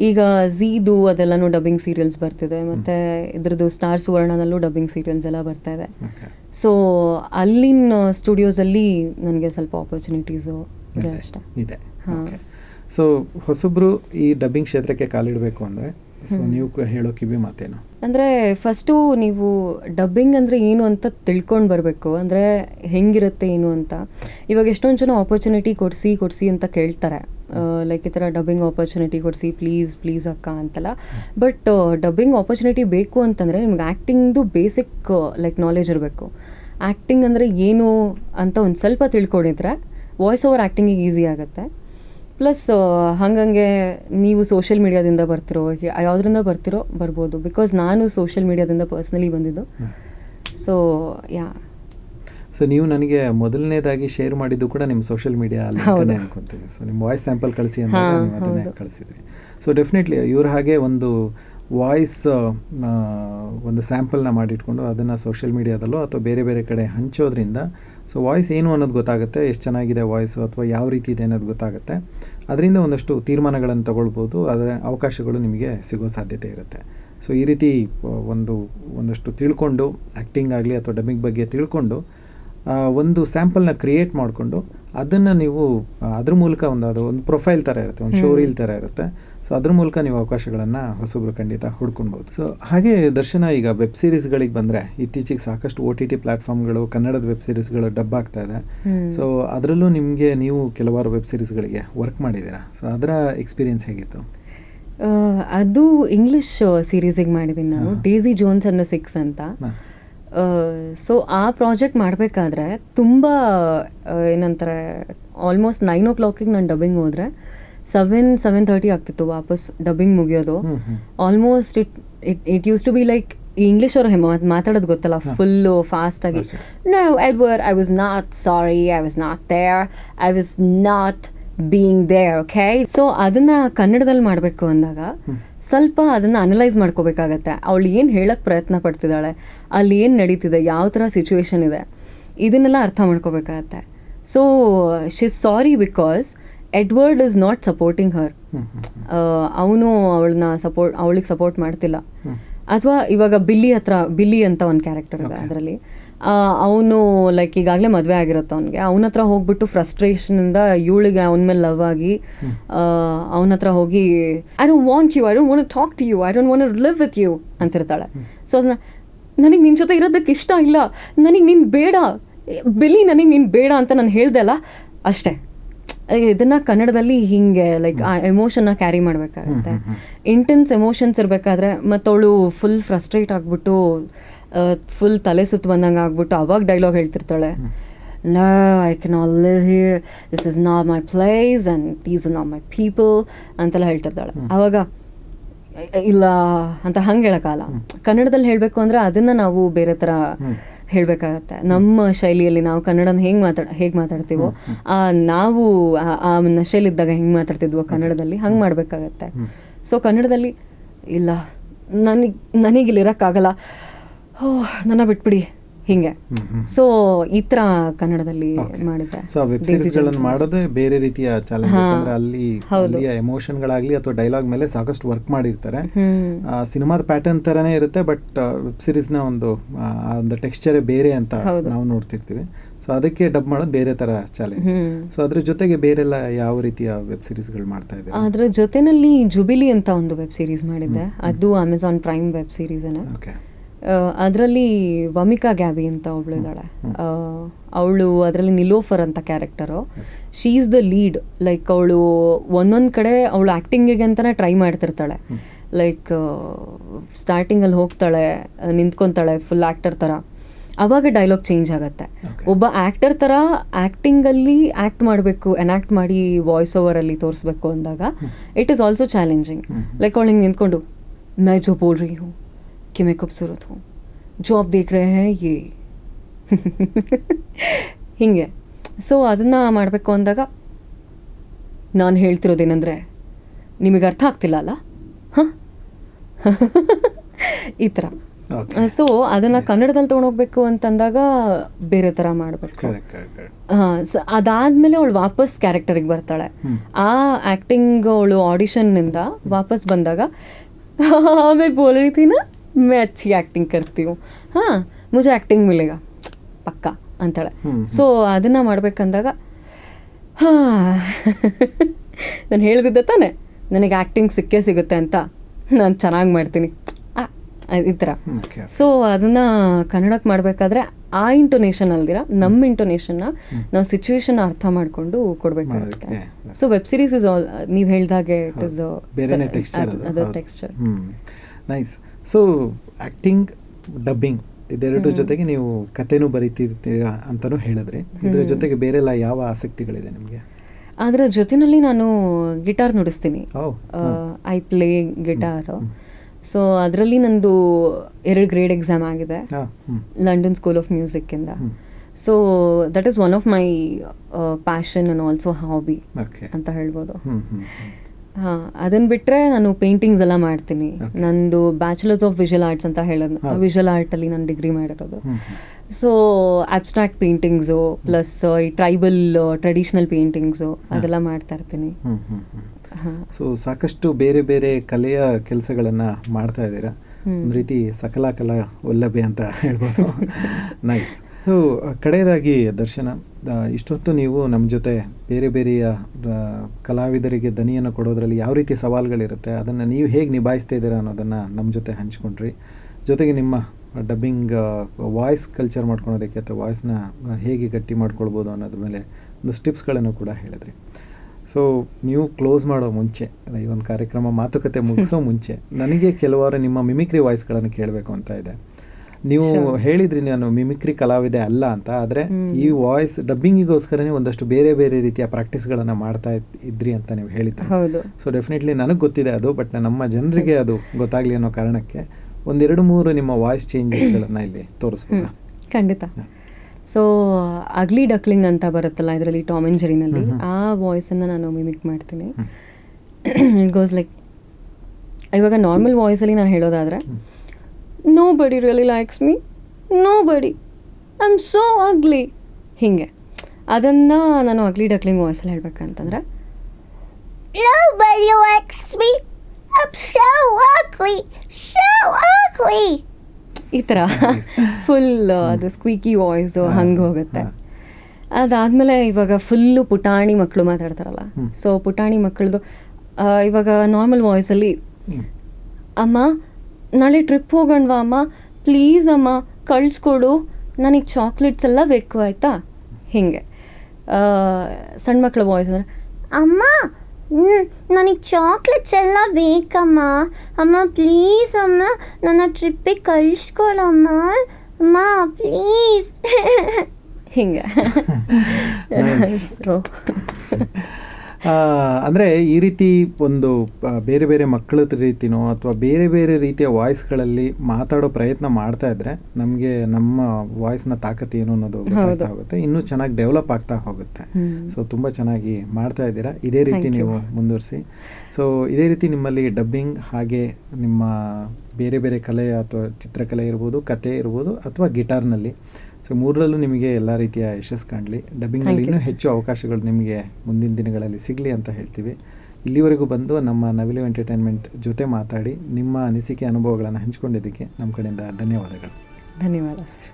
ಈಗ ಝೀದು ಅದೆಲ್ಲನೂ ಡಬ್ಬಿಂಗ್ ಸೀರಿಯಲ್ಸ್ ಬರ್ತಿದೆ. ಮತ್ತು ಇದ್ರದ್ದು ಸ್ಟಾರ್ ಸುವರ್ಣದಲ್ಲೂ ಡಬ್ಬಿಂಗ್ ಸೀರಿಯಲ್ಸ್ ಎಲ್ಲ ಬರ್ತಾ ಇದೆ. ಸೊ ಅಲ್ಲಿನ ಸ್ಟುಡಿಯೋಸಲ್ಲಿ ನನಗೆ ಸ್ವಲ್ಪ ಆಪರ್ಚುನಿಟೀಸು ಇದೆ ಅಷ್ಟೇ.
ಇದೆ. ಸೊ ಹೊಸಬ್ರು ಈ ಡಬ್ಬಿಂಗ್ ಕ್ಷೇತ್ರಕ್ಕೆ ಕಾಲಿಡಬೇಕು ಅಂದರೆ ಸೊ ನೀವು ಹೇಳೋ ಕಿವಿ ಮಾತೇನು?
ಅಂದರೆ ಫಸ್ಟು ನೀವು ಡಬ್ಬಿಂಗ್ ಅಂದರೆ ಏನು ಅಂತ ತಿಳ್ಕೊಂಡು ಬರಬೇಕು. ಅಂದರೆ ಹೆಂಗಿರುತ್ತೆ ಏನು ಅಂತ. ಇವಾಗ ಎಷ್ಟೊಂದು ಜನ ಆಪರ್ಚುನಿಟಿ ಕೊಡಿಸಿ ಕೊಡಿಸಿ ಅಂತ ಕೇಳ್ತಾರೆ. ಲೈಕ್ ಈ ಥರ ಡಬ್ಬಿಂಗ್ ಆಪರ್ಚುನಿಟಿ ಕೊಡಿಸಿ ಪ್ಲೀಸ್ ಪ್ಲೀಸ್ ಅಕ್ಕ ಅಂತಲ್ಲ. ಬಟ್ ಡಬ್ಬಿಂಗ್ ಆಪರ್ಚುನಿಟಿ ಬೇಕು ಅಂತಂದರೆ ನಿಮ್ಗೆ ಆ್ಯಕ್ಟಿಂಗ್ದು ಬೇಸಿಕ್ ಲೈಕ್ ನಾಲೆಜ್ ಇರಬೇಕು. ಆ್ಯಕ್ಟಿಂಗ್ ಅಂದರೆ ಏನು ಅಂತ ಒಂದು ಸ್ವಲ್ಪ ತಿಳ್ಕೊಂಡಿದ್ರೆ ವಾಯ್ಸ್ ಓವರ್ ಆ್ಯಕ್ಟಿಂಗಿಗೆ ಈಸಿ ಆಗುತ್ತೆ. ಪ್ಲಸ್ ಹಂಗಂಗೆ ನೀವು ಸೋಷಿಯಲ್ ಮೀಡಿಯಾದಿಂದ ಬರ್ತಿರೋ ಯಾವುದರಿಂದ ಬರ್ತಿರೋ ಬರ್ಬೋದು. ಬಿಕಾಸ್ ನಾನು ಸೋಷಿಯಲ್ ಮೀಡಿಯಾದಿಂದ ಪರ್ಸ್ನಲಿ ಬಂದಿದ್ದು. ಸೊ ಯಾ
ಸೊ ನೀವು ನನಗೆ ಮೊದಲನೇದಾಗಿ ಶೇರ್ ಮಾಡಿದ್ದು ಕೂಡ ನಿಮ್ಮ ಸೋಷಿಯಲ್ ಮೀಡಿಯಾ. ಅಲ್ಲಿ ಅನ್ಕೊಂತೀನಿ ಸೊ ನಿಮ್ಮ ವಾಯ್ಸ್ ಸ್ಯಾಂಪಲ್ ಕಳಿಸಿ ಅಂತ ಅದನ್ನೇ. ಕಳಿಸಿದ್ರಿ ಸೊ ಡೆಫಿನೆಟ್ಲಿ ಇವ್ರ ಹಾಗೆ ಒಂದು ವಾಯ್ಸ್ ಒಂದು ಸ್ಯಾಂಪಲ್ನ ಮಾಡಿಟ್ಕೊಂಡು ಅದನ್ನು ಸೋಷಿಯಲ್ ಮೀಡಿಯಾದಲ್ಲೋ ಅಥವಾ ಬೇರೆ ಬೇರೆ ಕಡೆ ಹಂಚೋದ್ರಿಂದ ಸೊ ವಾಯ್ಸ್ ಏನು ಅನ್ನೋದು ಗೊತ್ತಾಗುತ್ತೆ ಎಷ್ಟು ಚೆನ್ನಾಗಿದೆ ವಾಯ್ಸು ಅಥವಾ ಯಾವ ರೀತಿ ಇದೆ ಅನ್ನೋದು ಗೊತ್ತಾಗುತ್ತೆ ಅದರಿಂದ ಒಂದಷ್ಟು ತೀರ್ಮಾನಗಳನ್ನು ತಗೊಳ್ಬೋದು ಅದರ ಅವಕಾಶಗಳು ನಿಮಗೆ ಸಿಗೋ ಸಾಧ್ಯತೆ ಇರುತ್ತೆ ಸೊ ಈ ರೀತಿ ಒಂದು ಒಂದಷ್ಟು ತಿಳ್ಕೊಂಡು ಆ್ಯಕ್ಟಿಂಗ್ ಆಗಲಿ ಅಥವಾ ಡಬ್ಬಿಂಗ್ ಬಗ್ಗೆ ತಿಳ್ಕೊಂಡು ಒಂದು ಸ್ಯಾಂಪಲ್ನ ಕ್ರಿಯೇಟ್ ಮಾಡಿಕೊಂಡು ಅದನ್ನು ನೀವು ಅದ್ರ ಮೂಲಕ ಒಂದು ಅದು ಒಂದು ಪ್ರೊಫೈಲ್ ಥರ ಇರುತ್ತೆ ಒಂದು ಶೋ ರೀಲ್ ಥರ ಇರುತ್ತೆ. ಸೊ ಅದ್ರ ಮೂಲಕ ನೀವು ಅವಕಾಶಗಳನ್ನು ಹೊಸಬ್ರು ಖಂಡಿತ ಹುಡ್ಕೊಳ್ಬೋದು ಸೊ ಹಾಗೆ ದರ್ಶನ ಈಗ ವೆಬ್ ಸೀರೀಸ್ಗಳಿಗೆ ಬಂದರೆ ಇತ್ತೀಚೆಗೆ ಸಾಕಷ್ಟು ಒ ಟಿ ಟಿ ಪ್ಲಾಟ್ಫಾರ್ಮ್ಗಳು ಕನ್ನಡದ ವೆಬ್ ಸೀರೀಸ್ಗಳು ಡಬ್ ಆಗ್ತಾ ಇದೆ. ಸೊ ಅದರಲ್ಲೂ ನಿಮಗೆ ನೀವು ಕೆಲವಾರು ವೆಬ್ ಸೀರೀಸ್ಗಳಿಗೆ ವರ್ಕ್ ಮಾಡಿದ್ದೀರಾ? ಸೊ ಅದರ ಎಕ್ಸ್ಪೀರಿಯನ್ಸ್ ಹೇಗಿತ್ತು?
ಅದು ಇಂಗ್ಲಿಷ್ ಸೀರೀಸಿಗೆ ಮಾಡಿದ್ದೀನಿ
ಹಾ.
Daisy Jones and the six ಅಂತ. ಸೊ ಆ ಪ್ರಾಜೆಕ್ಟ್ ಮಾಡಬೇಕಾದ್ರೆ ತುಂಬ ಏನಂತಾರೆ ಆಲ್ಮೋಸ್ಟ್ ನೈನ್ ಓ ಕ್ಲಾಕಿಗೆ ನಾನು ಡಬ್ಬಿಂಗ್ ಹೋದರೆ ಸೆವೆನ್ ಸೆವೆನ್ ತರ್ಟಿ ಆಗ್ತಿತ್ತು ವಾಪಸ್ dubbing ಮುಗಿಯೋದು. Almost it it it use to be like English ಅವ್ರ ಮಾತಾಡೋದು ಗೊತ್ತಲ್ಲ ಫುಲ್ಲು ಫಾಸ್ಟಾಗಿ ಆಗಿ
Edward I was not sorry. I was not there. I was not being there, okay?
So ಅದನ್ನು ಕನ್ನಡದಲ್ಲಿ ಮಾಡಬೇಕು ಅಂದಾಗ ಸ್ವಲ್ಪ ಅದನ್ನ ಅನಲೈಸ್ ಮಾಡ್ಕೋಬೇಕಾಗತ್ತೆ. ಅವಳು ಏನು ಹೇಳೋಕ್ಕೆ ಪ್ರಯತ್ನ ಪಡ್ತಿದ್ದಾಳೆ ಅಲ್ಲಿ ಏನು ನಡೀತಿದೆ ಯಾವ ಥರ ಸಿಚುವೇಶನ್ ಇದೆ ಇದನ್ನೆಲ್ಲ ಅರ್ಥ ಮಾಡ್ಕೋಬೇಕಾಗತ್ತೆ. So she sorry because Edward is not
supporting her
ಅವನು ಅವಳನ್ನ ಸಪೋರ್ಟ್ ಅವಳಿಗೆ ಸಪೋರ್ಟ್ ಮಾಡ್ತಿಲ್ಲ. ಅಥವಾ ಇವಾಗ ಬಿಲ್ಲಿ ಹತ್ರ ಬಿಲ್ಲಿ ಅಂತ ಒಂದು ಕ್ಯಾರೆಕ್ಟರ್ ಇದೆ ಅದರಲ್ಲಿ. ಅವನು ಲೈಕ್ ಈಗಾಗಲೇ ಮದುವೆ ಆಗಿರುತ್ತೆ ಅವನಿಗೆ. ಅವನ ಹತ್ರ ಹೋಗ್ಬಿಟ್ಟು ಫ್ರಸ್ಟ್ರೇಷನಿಂದ ಇವಳಿಗೆ ಅವನ ಮೇಲೆ ಲವ್ ಆಗಿ ಅವನ ಹತ್ರ ಹೋಗಿ I don't want you I don't want talk to you I don't want live with you ಅಂತಿರ್ತಾಳೆ. So ಅದನ್ನ ನನಗೆ ನಿನ್ನ ಜೊತೆ ಇರೋದಕ್ಕೆ ಇಷ್ಟ ಇಲ್ಲ ನನಗೆ ನೀನು ಬೇಡ ಬಿಲಿ ನನಗೆ ನೀನು ಬೇಡ ಅಂತ ನಾನು ಹೇಳಿದೆ ಅಲ್ಲ? ಅಷ್ಟೇ. ಇದನ್ನ ಕನ್ನಡದಲ್ಲಿ ಹಿಂಗೆ ಲೈಕ್ ಆ ಎಮೋಷನ್ನ ಕ್ಯಾರಿ ಮಾಡಬೇಕಾಗುತ್ತೆ. ಇಂಟೆನ್ಸ್ ಎಮೋಷನ್ಸ್ ಇರಬೇಕಾದ್ರೆ ಮತ್ತವಳು ಫುಲ್ ಫ್ರಸ್ಟ್ರೇಟ್ ಆಗಿಬಿಟ್ಟು ಫುಲ್ ತಲೆ ಸುತ್ತು ಬಂದಂಗೆ ಆಗ್ಬಿಟ್ಟು ಅವಾಗ dialogue ಹೇಳ್ತಿರ್ತಾಳೆ. No I can all live here this is not my place and these are not my people ಅಂತೆಲ್ಲ ಹೇಳ್ತಿರ್ತಾಳೆ. ಅವಾಗ ಇಲ್ಲ ಅಂತ ಹಂಗೆ ಹೇಳೋಕ್ಕಲ್ಲ ಕನ್ನಡದಲ್ಲಿ ಹೇಳಬೇಕು ಅಂದರೆ ಅದನ್ನು ನಾವು ಬೇರೆ ಥರ ಹೇಳಬೇಕಾಗತ್ತೆ. ನಮ್ಮ ಶೈಲಿಯಲ್ಲಿ ನಾವು ಕನ್ನಡನ ಹೆಂಗೆ ಮಾತಾಡ ಹೇಗೆ ಮಾತಾಡ್ತೀವೋ ಆ ನಾವು ಆ- ನಶೆಯಲ್ಲಿ ಇದ್ದಾಗ ಹೆಂಗೆ ಮಾತಾಡ್ತಿದ್ವೋ ಕನ್ನಡದಲ್ಲಿ ಹಂಗೆ ಮಾಡಬೇಕಾಗತ್ತೆ. ಸೊ ಕನ್ನಡದಲ್ಲಿ ಇಲ್ಲ ನನಗೆ ನನಗಿಲ್ಲಿರೋಕ್ಕಾಗಲ್ಲ ಓ ನನ್ನ ಬಿಟ್ಬಿಡಿ. ಹಿಂಗೆ. ಸೊ ಈ ತರ ಕನ್ನಡದಲ್ಲಿ ಮಾಡಿದ್ದೆ.
ಸೊ ವೆಬ್ ಸೀರೀಸ್ಗಳನ್ನು ಮಾಡೋದೇ ಬೇರೆ ರೀತಿಯ ಚಾಲೆಂಜ್. ಯಾಕಂದ್ರೆ ಅಲ್ಲಿ. ಅಲ್ಲಿಯ ಎಮೋಷನ್ಗಳಾಗಲಿ ಅಥವಾ ಡೈಲಾಗ್ ಮೇಲೆ ಸಾಕಷ್ಟು ವರ್ಕ್ ಮಾಡಿರ್ತಾರೆ. ಸಿನಿಮಾದ ಪ್ಯಾಟರ್ನ್ ಥರನೇ ಇರುತ್ತೆ ಬಟ್ ವೆಬ್ ಸೀರೀಸ್ನ ಒಂದು ಒಂದು ಟೆಕ್ಸ್ಚರೇ ಬೇರೆ ಅಂತ. ನಾವು ನೋಡ್ತಿರ್ತೀವಿ. ಸೊ ಅದಕ್ಕೆ ಡಬ್ ಮಾಡೋದು ಬೇರೆ ತರ ಚಾಲೆಂಜ್. ಸೊ ಅದ್ರ ಜೊತೆಗೆ ಬೇರೆಲ್ಲ ಯಾವ ರೀತಿಯ ವೆಬ್ ಸೀರೀಸ್ಗಳು ಮಾಡ್ತಾ ಇದ್ದಾರೆ?
ಅದ್ರ ಜೊತೆನಲ್ಲಿ ಜುಬಿಲಿ ಅಂತ ಒಂದು ವೆಬ್ ಸೀರೀಸ್ ಮಾಡಿದ್ದೆ. ಅದು Amazon Prime web series
okay
ಅದರಲ್ಲಿ ವಮಿಕಾ ಗ್ಯಾಬಿ ಅಂತ ಒಬ್ಳು ಇದ್ದಾಳೆ. ಅವಳು ಅದರಲ್ಲಿ ನಿಲೋಫರ್ ಅಂತ character. She is the lead like ಅವಳು ಒಂದೊಂದು ಕಡೆ ಅವಳು ಆ್ಯಕ್ಟಿಂಗಿಗೆ ಅಂತಲೇ ಟ್ರೈ ಮಾಡ್ತಿರ್ತಾಳೆ. ಲೈಕ್ ಸ್ಟಾರ್ಟಿಂಗಲ್ಲಿ ಹೋಗ್ತಾಳೆ ನಿಂತ್ಕೊತಾಳೆ ಫುಲ್ ಆ್ಯಕ್ಟರ್ ಥರ ಅವಾಗ ಡೈಲಾಗ್ ಚೇಂಜ್ ಆಗುತ್ತೆ. ಒಬ್ಬ ಆ್ಯಕ್ಟರ್ ಥರ ಆ್ಯಕ್ಟಿಂಗಲ್ಲಿ ಆ್ಯಕ್ಟ್ ಮಾಡಬೇಕು ಎನ್ಯಾಕ್ಟ್ ಮಾಡಿ ವಾಯ್ಸ್ ಓವರಲ್ಲಿ ತೋರಿಸ್ಬೇಕು ಅಂದಾಗ it is also challenging like ಅವಳು ಹಿಂಗೆ ನಿಂತ್ಕೊಂಡು ಮೈ ಜೋ ಬೋಲ್ ರೀ ಹೂ कि मैं खूबसूरत हूँ जो आप देख रहे हैं ये *laughs* ಹೀಗೆ ಸೊ ಅದನ್ನು ಮಾಡಬೇಕು ಅಂದಾಗ ನಾನು ಹೇಳ್ತಿರೋದೇನೆಂದರೆ ನಿಮಗೆ ಅರ್ಥ ಆಗ್ತಿಲ್ಲ ಅಲ್ಲ ಹಾಂ *laughs* ಈ ಥರ
Okay.
ಸೊ ಅದನ್ನು ಕನ್ನಡದಲ್ಲಿ ತೊಗೊಂಡೋಗ್ಬೇಕು ಅಂತಂದಾಗ ಬೇರೆ ಥರ ಮಾಡಬೇಕು
ಕರೆಕ್ಟ್ ಕರೆಕ್ಟ್
ಅದಾದಮೇಲೆ ಅವಳು ವಾಪಸ್ ಕ್ಯಾರೆಕ್ಟರಿಗೆ ಬರ್ತಾಳೆ ಆ ಆ್ಯಕ್ಟಿಂಗ್ ಅವಳು ಆಡಿಷನ್ನಿಂದ ವಾಪಸ್ ಬಂದಾಗ मैं बोल रही थी ना मैं अच्छी एक्टिंग करती हूँ हाँ मुझे एक्टिंग मिलेगा ಪಕ್ಕ ಅಂತಾಳೆ ಸೊ ಅದನ್ನು ಮಾಡ್ಬೇಕಂದಾಗ ಹಾಂ ನಾನು ಹೇಳ್ದಿದ್ದೆ ತಾನೆ ನನಗೆ ಆ್ಯಕ್ಟಿಂಗ್ ಸಿಕ್ಕೇ ಸಿಗುತ್ತೆ ಅಂತ ನಾನು ಚೆನ್ನಾಗಿ ಮಾಡ್ತೀನಿ ಆ, ಈ ಥರ
ಓಕೆ
ಸೊ ಅದನ್ನ ಕನ್ನಡಕ್ಕೆ ಮಾಡಬೇಕಾದ್ರೆ ಆ ಇಂಟೊನೇಷನ್ ಅಲ್ದಿರ ನಮ್ಮ ಇಂಟೊನೇಷನ್ನ ನಾವು ಸಿಚುವೇಶನ್ ಅರ್ಥ ಮಾಡಿಕೊಂಡು ಕೊಡಬೇಕಾಗುತ್ತೆ
ಮಾಡೋದಕ್ಕೆ.
So web series is all ನೀವು ಹೇಳ್ದಾಗೆ ಇಟ್ ಇಸ್
ಬೇರೆನೇ ಟೆಕ್ಸ್ಚರ್
ಅದರ್ ಟೆಕ್ಸ್ಚರ್
ಹ್ಞೂ ನೈಸ್ so acting dubbing ಇದೆರಡು ಜೊತೆಗೆ ನೀವು ಕತೆನೂ ಬರೀತಿರ್ತೀರಾ ಅಂತಲೂ ಹೇಳಿದ್ರೆ. ಇದ್ರ ಜೊತೆಗೆ ಬೇರೆಲ್ಲ ಯಾವ ಆಸಕ್ತಿಗಳಿದೆ ನಿಮಗೆ?
ಅದರ ಜೊತೆಯಲ್ಲಿ ನಾನು ಗಿಟಾರ್ ನುಡಿಸ್ತೀನಿ. ಐ ಪ್ಲೇ ಗಿಟಾರ್ ಸೊ ಅದರಲ್ಲಿ ನಂದು ಎರಡು ಗ್ರೇಡ್ ಎಕ್ಸಾಮ್ ಆಗಿದೆ. London school of ಮ್ಯೂಸಿಕ್ಕಿಂದ so that is one of my passion and also
hobby
ಅಂತ ಹೇಳ್ಬೋದು. ಹಾಂ ಅದನ್ನ ಬಿಟ್ಟರೆ ನಾನು ಪೇಂಟಿಂಗ್ಸ್ ಎಲ್ಲ ಮಾಡ್ತೀನಿ. ನಂದು ಬ್ಯಾಚುಲರ್ಸ್ ಆಫ್ ವಿಜುವಲ್ ಆರ್ಟ್ಸ್ ಅಂತ ಹೇಳೋದು. ವಿಜುವಲ್ ಆರ್ಟಲ್ಲಿ ನಾನು ಡಿಗ್ರಿ ಮಾಡಿರೋದು. ಸೊ ಅಬ್ಸ್ಟ್ರಾಕ್ಟ್ ಪೇಂಟಿಂಗ್ಸು ಪ್ಲಸ್ ಈ ಟ್ರೈಬಲ್ ಟ್ರೆಡಿಷನಲ್ ಪೇಂಟಿಂಗ್ಸು ಅದೆಲ್ಲ ಮಾಡ್ತಾ ಇರ್ತೀನಿ.
ಸೊ ಸಾಕಷ್ಟು ಬೇರೆ ಬೇರೆ ಕಲೆಯ ಕೆಲಸಗಳನ್ನ ಮಾಡ್ತಾ ಇದ್ದೀರಾ. ಒಂದು ರೀತಿ ಸಕಲ ಕಲಾ ಒಲ್ಲಭೆ ಅಂತ ಹೇಳ್ಬೋದು. *laughs* ನೈಸ್ ಸೊ ಕಡೆಯದಾಗಿ ದರ್ಶನ. ಇಷ್ಟೊತ್ತು ನೀವು ನಮ್ಮ ಜೊತೆ ಬೇರೆ ಬೇರೆಯ ಕಲಾವಿದರಿಗೆ ದನಿಯನ್ನು ಕೊಡೋದ್ರಲ್ಲಿ ಯಾವ ರೀತಿ ಸವಾಲುಗಳಿರುತ್ತೆ ಅದನ್ನು ನೀವು ಹೇಗೆ ನಿಭಾಯಿಸ್ತಾ ಇದ್ದೀರಾ ಅನ್ನೋದನ್ನು ನಮ್ಮ ಜೊತೆ ಹಂಚ್ಕೊಂಡ್ರಿ. ಜೊತೆಗೆ ನಿಮ್ಮ ಡಬ್ಬಿಂಗ್ ವಾಯ್ಸ್ ಕಲ್ಚರ್ ಮಾಡ್ಕೊಳೋದಕ್ಕೆ ಅಥವಾ ವಾಯ್ಸ್ನ ಹೇಗೆ ಗಟ್ಟಿ ಮಾಡ್ಕೊಳ್ಬೋದು ಅನ್ನೋದ್ರ ಮೇಲೆ ಒಂದು ಸ್ಟಿಪ್ಸ್ಗಳನ್ನು ಕೂಡ ಹೇಳಿದ್ರಿ. ಸೊ ನೀವು ಕ್ಲೋಸ್ ಮಾಡೋ ಮುಂಚೆ ಈ ಒಂದು ಕಾರ್ಯಕ್ರಮ ಮಾತುಕತೆ ಮುಗಿಸೋ *laughs* ಮುಂಚೆ ನನಗೆ ಕೆಲವಾರು ನಿಮ್ಮ ಮಿಮಿಕ್ರಿ ವಾಯ್ಸ್ಗಳನ್ನು ಕೇಳಬೇಕು ಅಂತ ಇದೆ. ನೀವು ಹೇಳಿದ್ರಿ ನಾನು ಮಿಮಿಕ್ರಿ ಕಲಾವಿದೆ ಅಲ್ಲ ಅಂತ ಆದರೆ ಈ ವಾಯ್ಸ್ ಡಬ್ಬಿಂಗಿಗೋಸ್ಕರನೇ ಒಂದಷ್ಟು ಬೇರೆ ಬೇರೆ ರೀತಿಯ ಪ್ರಾಕ್ಟೀಸ್ಗಳನ್ನು ಮಾಡ್ತಾ ಇದ್- ಇದ್ರಿ ಅಂತ ನೀವು ಹೇಳಿದ್ರಿ.
ಹೌದು.
ಸೊ ಡೆಫಿನೆಟ್ಲಿ ನನಗೆ ಗೊತ್ತಿದೆ ಅದು ಬಟ್ ನಮ್ಮ ಜನರಿಗೆ ಅದು ಗೊತ್ತಾಗ್ಲಿ ಅನ್ನೋ ಕಾರಣಕ್ಕೆ ಒಂದೆರಡು ಮೂರು ನಿಮ್ಮ ವಾಯ್ಸ್ ಚೇಂಜಸ್ಗಳನ್ನು ಇಲ್ಲಿ ತೋರಿಸ್ಬೋದಾ?
ಖಂಡಿತ. ಸೊ ಅಗ್ಲಿ ಡಕ್ಲಿಂಗ್ ಅಂತ ಬರುತ್ತಲ್ಲ ಇದರಲ್ಲಿ ಟಾಮ್ ಆ್ಯಂಡ್ ಜೆರಿನಲ್ಲಿ ಆ ವಾಯ್ಸನ್ನು ನಾನು ಮಿಮಿಕ್ ಮಾಡ್ತೀನಿ. ಇಟ್ ಗೋಸ್ ಲೈಕ್ ಇವಾಗ ನಾರ್ಮಲ್ ವಾಯ್ಸಲ್ಲಿ ನಾನು ಹೇಳೋದಾದರೆ nobody really likes me nobody I am so ugly ಹೀಗೆ. ಅದನ್ನು ನಾನು ಅಗ್ಲಿ ಡಗ್ಲಿಂಗ್ ವಾಯ್ಸಲ್ಲಿ ಹೇಳ್ಬೇಕಂತಂದ್ರೆ
Nobody likes me. I'm so ugly. So ugly.
ಈ ಥರ ಫುಲ್ ಅದು ಸ್ಕ್ವೀಕಿ ವಾಯ್ಸು ಹಂಗೆ ಹೋಗುತ್ತೆ. ಅದಾದಮೇಲೆ ಇವಾಗ ಫುಲ್ಲು ಪುಟಾಣಿ ಮಕ್ಕಳು ಮಾತಾಡ್ತಾರಲ್ಲ ಸೊ ಪುಟಾಣಿ ಮಕ್ಕಳದು ಇವಾಗ ನಾರ್ಮಲ್ ವಾಯ್ಸಲ್ಲಿ ಅಮ್ಮ ನಾಳೆ ಟ್ರಿಪ್ ಹೋಗೋಣವಾ ಅಮ್ಮ? ಪ್ಲೀಸ್ ಅಮ್ಮ ಕಳಿಸ್ಕೊಡು. ನನಗೆ ಚಾಕ್ಲೇಟ್ಸ್ ಎಲ್ಲ ಬೇಕು ಆಯಿತಾ? ಹೀಗೆ. ಸಣ್ಣ ಮಕ್ಕಳ ವಾಯ್ಸ್ ಅಂದರೆ
ಅಮ್ಮ ನನಗೆ ಚಾಕ್ಲೇಟ್ಸ್ ಎಲ್ಲ ಬೇಕಮ್ಮ. ಅಮ್ಮ ಪ್ಲೀಸ್ ಅಮ್ಮ ನನ್ನ ಟ್ರಿಪ್ಪಿಗೆ ಕಳಿಸ್ಕೊಡಮ್ಮ ಅಮ್ಮ ಪ್ಲೀಸ್ *laughs*
ಹಿಂಗೆ. *laughs*
ಅಂದರೆ ಈ ರೀತಿ ಒಂದು ಬೇರೆ ಬೇರೆ ಮಕ್ಕಳ ರೀತಿನೋ ಅಥವಾ ಬೇರೆ ಬೇರೆ ರೀತಿಯ ವಾಯ್ಸ್ಗಳಲ್ಲಿ ಮಾತಾಡೋ ಪ್ರಯತ್ನ ಮಾಡ್ತಾ ಇದ್ರೆ ನಮಗೆ ನಮ್ಮ ವಾಯ್ಸ್ನ ತಾಕತ್ತು ಏನು ಅನ್ನೋದು ಗೊತ್ತಾಗ್ತಾ ಹೋಗುತ್ತೆ. ಇನ್ನೂ ಚೆನ್ನಾಗಿ ಡೆವಲಪ್ ಆಗ್ತಾ ಹೋಗುತ್ತೆ. ಸೊ ತುಂಬ ಚೆನ್ನಾಗಿ ಮಾಡ್ತಾ ಇದ್ದೀರಾ. ಇದೇ ರೀತಿ ನೀವು ಮುಂದುವರಿಸಿ. ಸೊ ಇದೇ ರೀತಿ ನಿಮ್ಮಲ್ಲಿ ಡಬ್ಬಿಂಗ್ ಹಾಗೆ ನಿಮ್ಮ ಬೇರೆ ಬೇರೆ ಕಲೆ ಅಥವಾ ಚಿತ್ರಕಲೆ ಇರ್ಬೋದು ಕತೆ ಇರ್ಬೋದು ಅಥವಾ ಗಿಟಾರ್ನಲ್ಲಿ ಸೊ ಮೂರರಲ್ಲೂ ನಿಮಗೆ ಎಲ್ಲ ರೀತಿಯ ಯಶಸ್ಸು ಕಾಣಲಿ. ಡಬ್ಬಿಂಗ್ನಲ್ಲಿ ಇನ್ನೂ ಹೆಚ್ಚು ಅವಕಾಶಗಳು ನಿಮಗೆ ಮುಂದಿನ ದಿನಗಳಲ್ಲಿ ಸಿಗಲಿ ಅಂತ ಹೇಳ್ತೀವಿ. ಇಲ್ಲಿವರೆಗೂ ಬಂದು ನಮ್ಮ ನವಿಲು ಎಂಟರ್ಟೈನ್ಮೆಂಟ್ ಜೊತೆ ಮಾತಾಡಿ ನಿಮ್ಮ ಅನಿಸಿಕೆ ಅನುಭವಗಳನ್ನು ಹಂಚಿಕೊಂಡಿದ್ದಕ್ಕೆ ನಮ್ಮ ಕಡೆಯಿಂದ ಧನ್ಯವಾದಗಳು.
ಧನ್ಯವಾದ ಸರ್